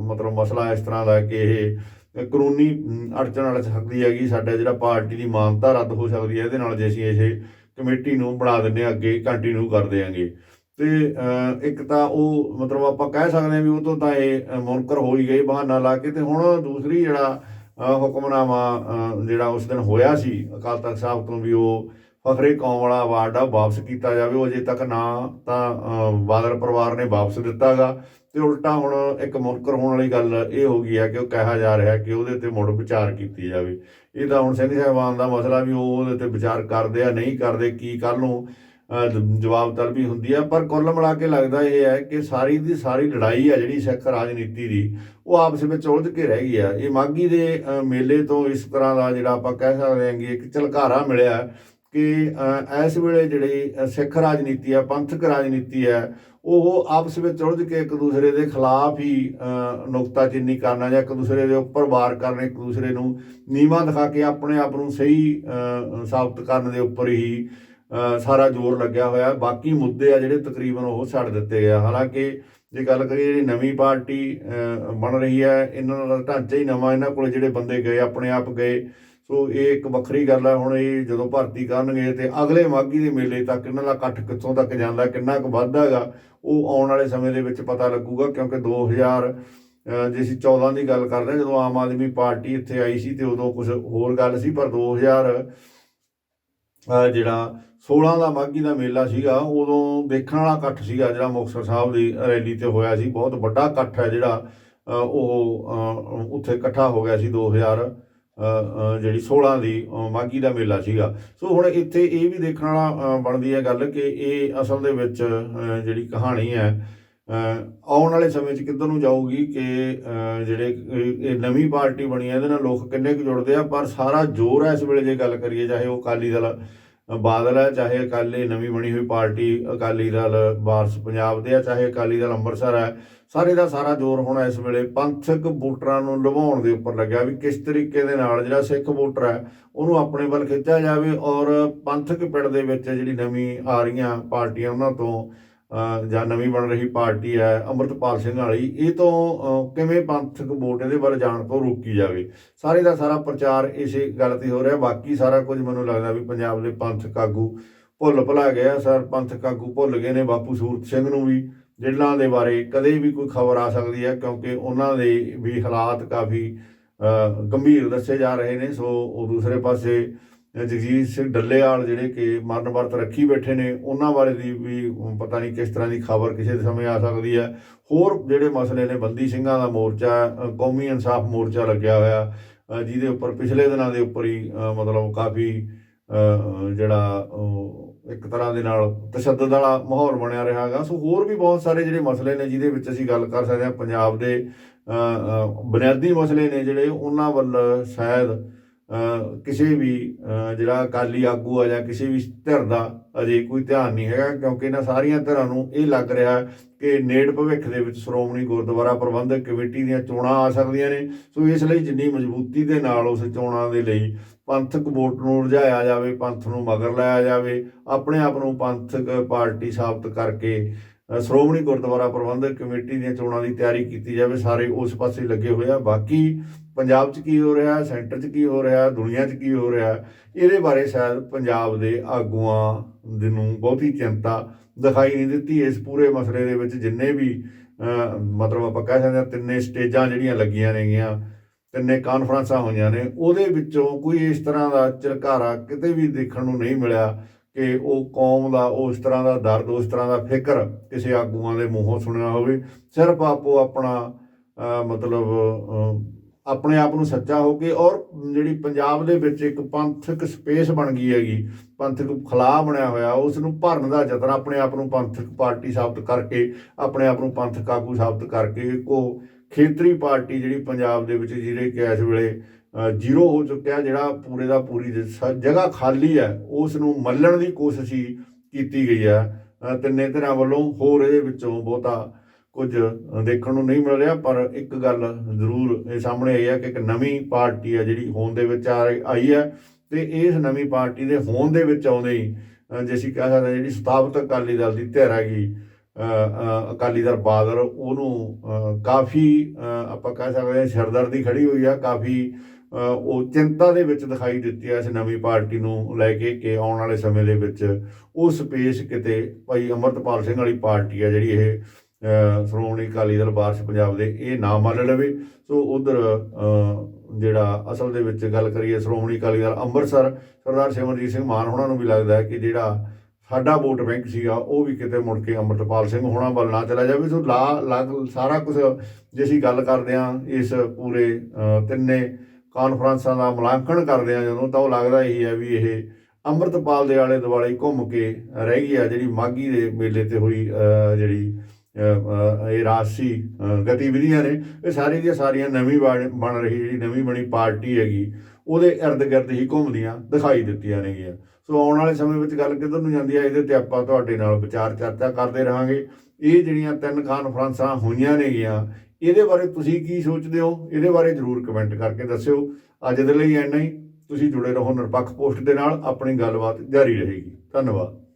ਮਤਲਬ ਮਸਲਾ ਇਸ ਤਰ੍ਹਾਂ ਦਾ ਕਿ ਇਹ ਕਾਨੂੰਨੀ ਅਮ, ਅੜਚਨ ਅੜ ਸਕਦੀ ਹੈਗੀ। ਸਾਡਾ ਜਿਹੜਾ ਪਾਰਟੀ ਦੀ ਮਾਨਤਾ ਰੱਦ ਹੋ ਸਕਦੀ ਹੈ ਇਹਦੇ ਨਾਲ ਜੇ ਅਸੀਂ ਇਹ ਕਮੇਟੀ ਨੂੰ ਬਣਾ ਦਿੰਦੇ ਹਾਂ ਅੱਗੇ ਕੰਟੀਨਿਊ ਕਰ ਦਿਆਂਗੇ। ਤੇ ਇੱਕ ਤਾਂ ਉਹ ਮਤਲਬ ਆਪਾਂ ਕਹਿ ਸਕਦੇ ਹਾਂ ਵੀ ਉਹ ਤੋਂ ਤਾਂ ਇਹ ਮੁਨਕਰ ਹੋ ਹੀ ਗਏ ਬਹਾਨਾ ਲਾ ਕੇ ਤੇ ਹੁਣ ਦੂਸਰੀ ਜਿਹੜਾ ਹੁਕਮਨਾਮਾ ਜਿਹੜਾ ਉਸ ਦਿਨ ਹੋਇਆ ਸੀ, ਅਕਾਲ ਤਖਤ ਸਾਹਿਬ ਤੋਂ ਵੀ ਉਹ ਫਖਰੇ ਕੌਮ ਵਾਲਾ ਅਵਾਰਡ ਆ ਵਾਪਸ ਕੀਤਾ ਜਾਵੇ, ਉਹ ਅਜੇ ਤੱਕ ਨਾ ਤਾਂ ਬਾਦਲ ਪਰਿਵਾਰ ਨੇ ਵਾਪਸ ਦਿੱਤਾਗਾ। ਤੇ ਉਲਟਾ ਹੁਣ ਇੱਕ ਮੁਨਕਰ ਹੋਣ ਵਾਲੀ ਗੱਲ ਇਹ ਹੋ ਗਈ ਹੈ ਕਿ ਉਹ ਕਿਹਾ ਜਾ ਰਿਹਾ ਕਿ ਉਹਦੇ ਤੇ ਮੁੜ ਵਿਚਾਰ ਕੀਤੀ ਜਾਵੇ। ਇਹ ਤਾਂ ਹੁਣ ਸਿੰਘ ਸਾਹਿਬਾਨ ਦਾ ਮਸਲਾ ਵੀ ਉਹ ਉਹਦੇ ਤੇ ਵਿਚਾਰ ਕਰਦੇ ਆ, ਨਹੀਂ ਕਰਦੇ, ਕੀ ਕੱਲ ਨੂੰ ਅ, ਜ- ਜਵਾਬ ਹੁੰਦੀ ਹੈ ਪਰ ਕੁੱਲ ਮਿਲਾ ਕੇ ਲੱਗਦਾ ਇਹ ਹੈ ਕਿ ਸਾਰੀ ਦੀ ਸਾਰੀ ਲੜਾਈ ਆ ਜਿਹੜੀ ਸਿੱਖ ਰਾਜਨੀਤੀ ਦੀ ਉਹ ਆਪਸ ਵਿੱਚ ਉਲਝ ਕੇ ਰਹਿ ਗਈ ਆ। ਇਹ ਮਾਗੀ ਦੇ ਮੇਲੇ ਤੋਂ ਇਸ ਤਰ੍ਹਾਂ ਦਾ ਜਿਹੜਾ ਆਪਾਂ ਕਹਿ ਸਕਦੇ ਹਾਂ ਕਿ ਇੱਕ ਝਲਕਾਰਾ ਮਿਲਿਆ ਕਿ ਇਸ ਵੇਲੇ ਜਿਹੜੀ ਸਿੱਖ ਰਾਜਨੀਤੀ ਹੈ ਪੰਥਕ ਰਾਜਨੀਤੀ ਹੈ ਉਹ ਆਪਸ ਵਿੱਚ ਉਲਝ ਕੇ ਇੱਕ ਦੂਸਰੇ ਦੇ ਖਿਲਾਫ ਹੀ ਨੁਕਤਾਚੀਨੀ ਕਰਨਾ ਜਾਂ ਇੱਕ ਦੂਸਰੇ ਦੇ ਉੱਪਰ ਵਾਰ ਕਰਨਾ ਇੱਕ ਦੂਸਰੇ ਨੂੰ ਨੀਵਾਂ ਦਿਖਾ ਕੇ ਆਪਣੇ ਆਪ ਨੂੰ ਸਹੀ ਸਾਬਤ ਕਰਨ ਦੇ ਉੱਪਰ ਹੀ ਸਾਰਾ ਜ਼ੋਰ ਲੱਗਿਆ ਹੋਇਆ। ਬਾਕੀ ਮੁੱਦੇ ਆ ਜਿਹੜੇ ਤਕਰੀਬਨ ਉਹ ਛੱਡ ਦਿੱਤੇ ਗਏ ਆ। ਹਾਲਾਂਕਿ ਜੇ ਗੱਲ ਕਰੀਏ ਜਿਹੜੀ ਨਵੀਂ ਪਾਰਟੀ ਬਣ ਰਹੀ ਹੈ ਇਹਨਾਂ ਦਾ ਢਾਂਚਾ ਹੀ ਨਵਾਂ ਇਹਨਾਂ ਕੋਲ ਜਿਹੜੇ ਬੰਦੇ ਗਏ ਆਪਣੇ ਆਪ ਗਏ। ਸੋ ਇਹ ਇੱਕ ਵੱਖਰੀ ਗੱਲ ਹੈ ਹੁਣ ਇਹ ਜਦੋਂ ਭਰਤੀ ਕਰਨਗੇ ਤੇ ਅਗਲੇ ਮਾਗੀ ਦੇ ਮੇਲੇ ਤੱਕ ਇਹਨਾਂ ਦਾ ਇਕੱਠ ਕਿੱਥੋਂ ਤੱਕ ਜਾਂਦਾ ਕਿੰਨਾ ਕੁ ਵੱਧਦਾ ਹੈਗਾ ਉਹ ਆਉਣ ਵਾਲੇ ਸਮੇਂ ਦੇ ਵਿੱਚ ਪਤਾ ਲੱਗੂਗਾ। ਕਿਉਂਕਿ 2000 ਅ, ਜੇ ਅਸੀਂ 14 ਦੀ ਗੱਲ ਕਰਦੇ ਹਾਂ ਜਦੋਂ ਆਮ ਆਦਮੀ ਪਾਰਟੀ ਇੱਥੇ ਆਈ ਸੀ ਤੇ ਉਦੋਂ ਕੁਝ ਹੋਰ ਗੱਲ ਸੀ ਪਰ 2000 ਅ, ਜਿਹੜਾ 16 ਦਾ ਮਾਗੀ ਦਾ ਮੇਲਾ ਸੀਗਾ ਉਦੋਂ ਦੇਖਣ ਵਾਲਾ ਇਕੱਠ ਸੀਗਾ ਜਿਹੜਾ ਮੁਕਤਸਰ ਸਾਹਿਬ ਦੀ ਰੈਲੀ ਤੇ ਹੋਇਆ ਸੀ। ਬਹੁਤ ਵੱਡਾ ਇਕੱਠ ਹੈ ਜਿਹੜਾ ਉਹ ਉੱਥੇ ਇਕੱਠਾ ਹੋ ਗਿਆ ਸੀ 2000 ਅ, ਜਿਹੜੀ 16 ਦੀ ਅ, ਮਾਘੀ ਦਾ ਮੇਲਾ ਸੀਗਾ। ਸੋ ਹੁਣ ਇੱਥੇ ਇਹ ਵੀ ਦੇਖਣ ਵਾਲਾ ਬਣਦੀ ਹੈ ਗੱਲ ਕਿ ਇਹ ਅਸਲ ਦੇ ਵਿੱਚ ਜਿਹੜੀ ਕਹਾਣੀ ਹੈ ਆਉਣ ਵਾਲੇ ਸਮੇਂ 'ਚ ਕਿੱਧਰ ਨੂੰ ਜਾਊਗੀ ਕਿ ਜਿਹੜੇ ਇਹ ਨਵੀਂ ਪਾਰਟੀ ਬਣੀ ਹੈ ਇਹਦੇ ਨਾਲ ਲੋਕ ਕਿੰਨੇ ਕੁ ਜੁੜਦੇ ਆ। ਪਰ ਸਾਰਾ ਜ਼ੋਰ ਹੈ ਇਸ ਵੇਲੇ ਜੇ ਗੱਲ ਕਰੀਏ ਚਾਹੇ ਉਹ ਅਕਾਲੀ ਦਲ ਬਾਦਲ ਹੈ ਚਾਹੇ ਅਕਾਲੀ ਨਵੀਂ ਬਣੀ ਹੋਈ ਪਾਰਟੀ ਅਕਾਲੀ ਦਲ, ਵਾਰਸ ਪੰਜਾਬ ਦੇ ਆ, ਚਾਹੇ ਅਕਾਲੀ ਦਲ ਅੰਮ੍ਰਿਤਸਰ ਹੈ ਸਾਰੇ ਦਾ ਸਾਰਾ ਜ਼ੋਰ ਹੁਣ ਇਸ ਵੇਲੇ ਪੰਥਕ ਵੋਟਰਾਂ ਨੂੰ ਲੁਭਾਉਣ ਦੇ ਉੱਪਰ ਲੱਗਿਆ ਵੀ ਕਿਸ ਤਰੀਕੇ ਦੇ ਨਾਲ ਜਿਹੜਾ ਸਿੱਖ ਵੋਟਰ ਹੈ ਉਹਨੂੰ ਆਪਣੇ ਵੱਲ ਖਿੱਚਿਆ ਜਾਵੇ ਔਰ ਪੰਥਕ ਪਿੰਡ ਦੇ ਵਿੱਚ ਜਿਹੜੀ ਨਵੀਂ ਆ ਰਹੀਆਂ ਪਾਰਟੀਆਂ ਉਹਨਾਂ ਤੋਂ ਜਾਂ ਨਵੀਂ ਬਣ ਰਹੀ ਪਾਰਟੀ ਹੈ, ਅੰਮ੍ਰਿਤਪਾਲ ਸਿੰਘ ਵਾਲੀ, ਇਹ ਤੋਂ ਕਿਵੇਂ ਪੰਥਕ ਵੋਟ ਇਹਦੇ ਵੱਲ ਜਾਣ ਤੋਂ ਰੋਕੀ ਜਾਵੇ? ਸਾਰੇ ਦਾ ਸਾਰਾ ਪ੍ਰਚਾਰ ਇਸੇ ਗੱਲ ਤੇ ਹੋ ਰਿਹਾ, ਬਾਕੀ ਸਾਰਾ ਕੁਝ ਮੈਨੂੰ ਲੱਗਦਾ ਵੀ ਪੰਜਾਬ ਦੇ ਪੰਥਕ ਆਗੂ ਭੁੱਲ ਭੁਲਾ ਗਿਆ ਸਰ, ਪੰਥਕ ਆਗੂ ਭੁੱਲ ਗਏ ਨੇ, ਬਾਪੂ ਸੂਰਤ ਸਿੰਘ ਨੂੰ ਵੀ, ਜਿਹਨਾਂ ਦੇ ਬਾਰੇ ਕਦੇ ਵੀ ਕੋਈ ਖਬਰ ਆ ਸਕਦੀ ਹੈ, ਕਿਉਂਕਿ ਉਹਨਾਂ ਦੇ ਵੀ ਹਾਲਾਤ ਕਾਫੀ ਗੰਭੀਰ ਦੱਸੇ ਜਾ ਰਹੇ ਨੇ, ਸੋ ਉਹ ਦੂਸਰੇ ਪਾਸੇ ਜਗਜੀਤ ਸਿੰਘ ਡੱਲੇਵਾਲ ਜਿਹੜੇ ਕਿ ਮਰਨ ਵਰਤ ਰੱਖੀ ਬੈਠੇ ਨੇ, ਉਹਨਾਂ ਬਾਰੇ ਦੀ ਵੀ ਪਤਾ ਨਹੀਂ ਕਿਸ ਤਰ੍ਹਾਂ ਦੀ ਖਬਰ ਕਿਸੇ ਦੇ ਸਮੇਂ ਆ ਸਕਦੀ ਹੈ। ਹੋਰ ਜਿਹੜੇ ਮਸਲੇ ਨੇ, ਬੰਦੀ ਸਿੰਘਾਂ ਦਾ ਮੋਰਚਾ ਕੌਮੀ ਇਨਸਾਫ ਮੋਰਚਾ ਲੱਗਿਆ ਹੋਇਆ ਜਿਹਦੇ ਉੱਪਰ ਪਿਛਲੇ ਦਿਨਾਂ ਦੇ ਉੱਪਰ ਹੀ ਮਤਲਬ ਕਾਫੀ ਜਿਹੜਾ ਇੱਕ ਤਰ੍ਹਾਂ ਦੇ ਨਾਲ ਤਸ਼ੱਦਦ ਵਾਲਾ ਮਾਹੌਲ ਬਣਿਆ ਰਿਹਾ ਹੈਗਾ ਸੋ ਹੋਰ ਵੀ ਬਹੁਤ ਸਾਰੇ ਜਿਹੜੇ ਮਸਲੇ ਨੇ, ਜਿਹਦੇ ਵਿੱਚ ਅਸੀਂ ਗੱਲ ਕਰ ਸਕਦੇ ਹਾਂ। ਪੰਜਾਬ ਦੇ ਬੁਨਿਆਦੀ ਮਸਲੇ ਨੇ ਜਿਹੜੇ, ਉਹਨਾਂ ਵੱਲ ਸ਼ਾਇਦ ਕਿਸੇ ਵੀ ਜਿਹੜਾ ਅਕਾਲੀ ਆਗੂ ਆ ਜਾਂ ਕਿਸੇ ਵੀ ਧਿਰ ਦਾ ਅਜੇ ਕੋਈ ਧਿਆਨ ਨਹੀਂ ਹੈਗਾ, ਕਿਉਂਕਿ ਇਹਨਾਂ ਸਾਰੀਆਂ ਧਿਰਾਂ ਨੂੰ ਇਹ ਲੱਗ ਰਿਹਾ ਕਿ ਨੇੜ ਭਵਿੱਖ ਦੇ ਵਿੱਚ ਸ਼੍ਰੋਮਣੀ ਗੁਰਦੁਆਰਾ ਪ੍ਰਬੰਧਕ ਕਮੇਟੀ ਦੀਆਂ ਚੋਣਾਂ ਆ ਸਕਦੀਆਂ ਨੇ। ਸੋ ਇਸ ਲਈ ਜਿੰਨੀ ਮਜ਼ਬੂਤੀ ਦੇ ਨਾਲ ਉਸ ਚੋਣਾਂ ਦੇ ਲਈ ਪੰਥਕ ਵੋਟ ਨੂੰ ਰਜਾਇਆ ਜਾਵੇ, ਪੰਥ ਨੂੰ ਮਗਰ ਲਾਇਆ ਜਾਵੇ, ਆਪਣੇ ਆਪ ਨੂੰ ਪੰਥਕ ਪਾਰਟੀ ਸਾਬਤ ਕਰਕੇ ਸ਼੍ਰੋਮਣੀ ਗੁਰਦੁਆਰਾ ਪ੍ਰਬੰਧਕ ਕਮੇਟੀ ਦੀਆਂ ਚੋਣਾਂ ਦੀ ਤਿਆਰੀ ਕੀਤੀ ਜਾਵੇ, ਸਾਰੇ ਉਸ ਪਾਸੇ ਲੱਗੇ ਹੋਏ ਆ। ਬਾਕੀ ਪੰਜਾਬ 'ਚ ਕੀ ਹੋ ਰਿਹਾ, ਸੈਂਟਰ 'ਚ ਕੀ ਹੋ ਰਿਹਾ, ਦੁਨੀਆ 'ਚ ਕੀ ਹੋ ਰਿਹਾ, ਇਹਦੇ ਬਾਰੇ ਸ਼ਾਇਦ ਪੰਜਾਬ ਦੇ ਆਗੂਆਂ ਦੇ ਨੂੰ ਬਹੁਤੀ ਚਿੰਤਾ ਦਿਖਾਈ ਨਹੀਂ ਦਿੱਤੀ। ਇਸ ਪੂਰੇ ਮਸਲੇ ਦੇ ਵਿੱਚ ਜਿੰਨੇ ਵੀ ਮਤਲਬ ਆਪਾਂ ਕਹਿ ਸਕਦੇ ਹਾਂ ਤਿੰਨੇ ਸਟੇਜਾਂ ਜਿਹੜੀਆਂ ਲੱਗੀਆਂ ਨੇਗੀਆਂ, ਤਿੰਨੇ ਕਾਨਫਰੰਸਾਂ ਹੋਈਆਂ ਨੇ, ਉਹਦੇ ਵਿੱਚੋਂ ਕੋਈ ਇਸ ਤਰ੍ਹਾਂ ਦਾ ਝਲਕਾਰਾ ਕਿਤੇ ਵੀ ਦੇਖਣ ਨੂੰ ਨਹੀਂ ਮਿਲਿਆ। ਕਿ ਉਹ ਕੌਮ ਦਾ, ਉਸ ਤਰ੍ਹਾਂ ਦਾ ਦਰਦ, ਉਸ ਤਰ੍ਹਾਂ ਦਾ ਫਿਕਰ ਕਿਸੇ ਆਗੂਆਂ ਦੇ ਮੂੰਹੋਂ ਸੁਣਿਆ ਹੋਵੇ, ਸਿਰਫ ਆਪੋ ਆਪਣਾ ਮਤਲਬ ਆਪਣੇ ਆਪ ਨੂੰ ਸੱਚਾ ਹੋ ਕੇ ਔਰ ਜਿਹੜੀ ਪੰਜਾਬ ਦੇ ਵਿੱਚ ਇੱਕ ਪੰਥਕ ਸਪੇਸ ਬਣ ਗਈ ਹੈਗੀ, ਪੰਥਕ ਖਲਾ ਬਣਿਆ ਹੋਇਆ ਉਸ ਨੂੰ ਭਰਨ ਦਾ ਯਤਨ ਆਪਣੇ ਆਪ ਨੂੰ ਪੰਥਕ ਪਾਰਟੀ ਸਾਬਤ ਕਰਕੇ, ਆਪਣੇ ਆਪ ਨੂੰ ਪੰਥਕ ਆਗੂ ਸਾਬਤ ਕਰਕੇ ਉਹ ਖੇਤਰੀ ਪਾਰਟੀ ਜਿਹੜੀ ਪੰਜਾਬ ਦੇ ਵਿੱਚ ਜਿਹੜੇ ਕਿ ਇਸ ਵੇਲੇ ਜ਼ੀਰੋ ਹੋ ਚੁੱਕਿਆ ਜਿਹੜਾ ਪੂਰੇ ਦਾ ਪੂਰੀ ਜਗ੍ਹਾ ਖਾਲੀ ਹੈ ਉਸ ਨੂੰ ਮੱਲਣ ਦੀ ਕੋਸ਼ਿਸ਼ ਹੀ ਕੀਤੀ ਗਈ ਹੈ। ਤਿੰਨੇ ਧਿਰਾਂ ਵੱਲੋਂ ਹੋਰ ਇਹਦੇ ਵਿੱਚੋਂ ਬਹੁਤਾ ਕੁਝ ਦੇਖਣ ਨੂੰ ਨਹੀਂ ਮਿਲ ਰਿਹਾ, ਪਰ ਇੱਕ ਗੱਲ ਜ਼ਰੂਰ ਇਹ ਸਾਹਮਣੇ ਆਈ ਹੈ ਕਿ ਇੱਕ ਨਵੀਂ ਪਾਰਟੀ ਹੈ ਜਿਹੜੀ ਹੋਂਦ ਦੇ ਵਿੱਚ ਆ ਰਹੀ- ਆਈ ਹੈ ਤੇ ਇਸ ਨਵੀਂ ਪਾਰਟੀ ਦੇ ਹੋਂਦ ਦੇ ਵਿੱਚ ਆਉਂਦੇ ਹੀ ਜੇ ਅਸੀਂ ਕਹਿ ਸਕਦੇ ਜਿਹੜੀ ਸਥਾਪਿਤ ਅਕਾਲੀ ਦਲ ਦੀ ਧਿਰ ਹੈਗੀ ਅਕਾਲੀ ਦਲ ਬਾਦਲ, ਉਹਨੂੰ ਕਾਫੀ ਆਪਾਂ ਕਹਿ ਸਕਦੇ ਹਾਂ ਸਿਰਦਰਦੀ ਖੜੀ ਹੋਈ ਆ, ਕਾਫੀ ਉਹ ਚਿੰਤਾ ਦੇ ਵਿੱਚ ਦਿਖਾਈ ਦਿੱਤੀ ਹੈ ਇਸ ਨਵੀਂ ਪਾਰਟੀ ਨੂੰ ਲੈ ਕੇ ਕਿ ਆਉਣ ਵਾਲੇ ਸਮੇਂ ਦੇ ਵਿੱਚ ਉਹ ਸਪੇਸ ਕਿਤੇ ਭਾਈ ਅਮਰਤਪਾਲ ਸਿੰਘ ਵਾਲੀ ਪਾਰਟੀ ਹੈ ਜਿਹੜੀ ਇਹ ਸ਼੍ਰੋਮਣੀ ਅਕਾਲੀ ਦਲ ਬਾਰਸ਼ ਪੰਜਾਬ ਦੇ ਇਹ ਨਾ ਮੰਨ ਲਵੇ। ਸੋ ਉਧਰ ਜਿਹੜਾ ਅਸਲ ਦੇ ਵਿੱਚ ਗੱਲ ਕਰੀਏ ਸ਼੍ਰੋਮਣੀ ਅਕਾਲੀ ਦਲ ਅੰਮ੍ਰਿਤਸਰ, ਸਰਦਾਰ ਸਿਮਰਜੀਤ ਸਿੰਘ ਮਾਨ ਹੋਣਾ ਨੂੰ ਵੀ ਲੱਗਦਾ ਹੈ ਕਿ ਜਿਹੜਾ ਸਾਡਾ ਵੋਟ ਬੈਂਕ ਸੀਗਾ, ਉਹ ਵੀ ਕਿਤੇ ਮੁੜ ਕੇ ਅੰਮ੍ਰਿਤਪਾਲ ਸਿੰਘ ਹੋਣਾ ਵੱਲ ਨਾ ਚਲਾ ਜਾਵੇ। ਸੋ ਲਾ ਲੱਗ ਸਾਰਾ ਕੁਝ ਜੇ ਅਸੀਂ ਗੱਲ ਕਰਦੇ ਹਾਂ ਇਸ ਪੂਰੇ ਤਿੰਨੇ ਕਾਨਫਰੰਸਾਂ ਦਾ ਮੁਲਾਂਕਣ ਕਰਦੇ ਹਾਂ ਜਦੋਂ ਤਾਂ ਉਹ ਲੱਗਦਾ ਹੀ ਹੈ ਵੀ ਇਹ ਅੰਮ੍ਰਿਤਪਾਲ ਦੇ ਆਲੇ ਦੁਆਲੇ ਘੁੰਮ ਕੇ ਰਹਿ ਗਈ ਆ ਜਿਹੜੀ ਮਾਗੀ ਦੇ ਮੇਲੇ ਤੇ ਹੋਈ ਜਿਹੜੀ ਇਹ ਰਾਜਸੀ ਗਤੀਵਿਧੀਆਂ ਨੇ, ਇਹ ਸਾਰੀ ਦੀਆਂ ਸਾਰੀਆਂ ਨਵੀਂ ਬਣ ਬਣ ਰਹੀ ਜਿਹੜੀ ਨਵੀਂ ਬਣੀ ਪਾਰਟੀ ਹੈਗੀ, ਉਹਦੇ ਇਰਦ ਗਿਰਦ ਹੀ ਘੁੰਮਦੀਆਂ ਦਿਖਾਈ ਦਿੱਤੀਆਂ ਨੇਗੀਆਂ। ਸੋ ਆਉਣ ਵਾਲੇ ਸਮੇਂ ਵਿੱਚ ਗੱਲ ਕਿੱਧਰ ਨੂੰ ਜਾਂਦੀ ਹੈ, ਇਹਦੇ ਤੇ ਆਪਾਂ ਤੁਹਾਡੇ ਨਾਲ ਵਿਚਾਰ ਚਰਚਾ ਕਰਦੇ ਰਹਾਂਗੇ। ਇਹ ਜਿਹੜੀਆਂ ਤਿੰਨ ਕਾਨਫਰੰਸਾਂ ਹੋਈਆਂ ਨੇਗੀਆਂ ਇਹਦੇ ਬਾਰੇ ਤੁਸੀਂ ਕੀ ਸੋਚਦੇ ਹੋ? ਇਹਦੇ ਬਾਰੇ ਜਰੂਰ ਕਮੈਂਟ ਕਰਕੇ ਦੱਸਿਓ। ਅੱਜ ਦੇ ਲਈ ਇੰਨਾ ਹੀ। ਤੁਸੀਂ ਜੁੜੇ ਰਹੋ ਨਿਰਪੱਖ ਪੋਸਟ ਦੇ ਨਾਲ। ਆਪਣੀ ਗੱਲਬਾਤ ਜਾਰੀ ਰਹੇਗੀ। ਧੰਨਵਾਦ।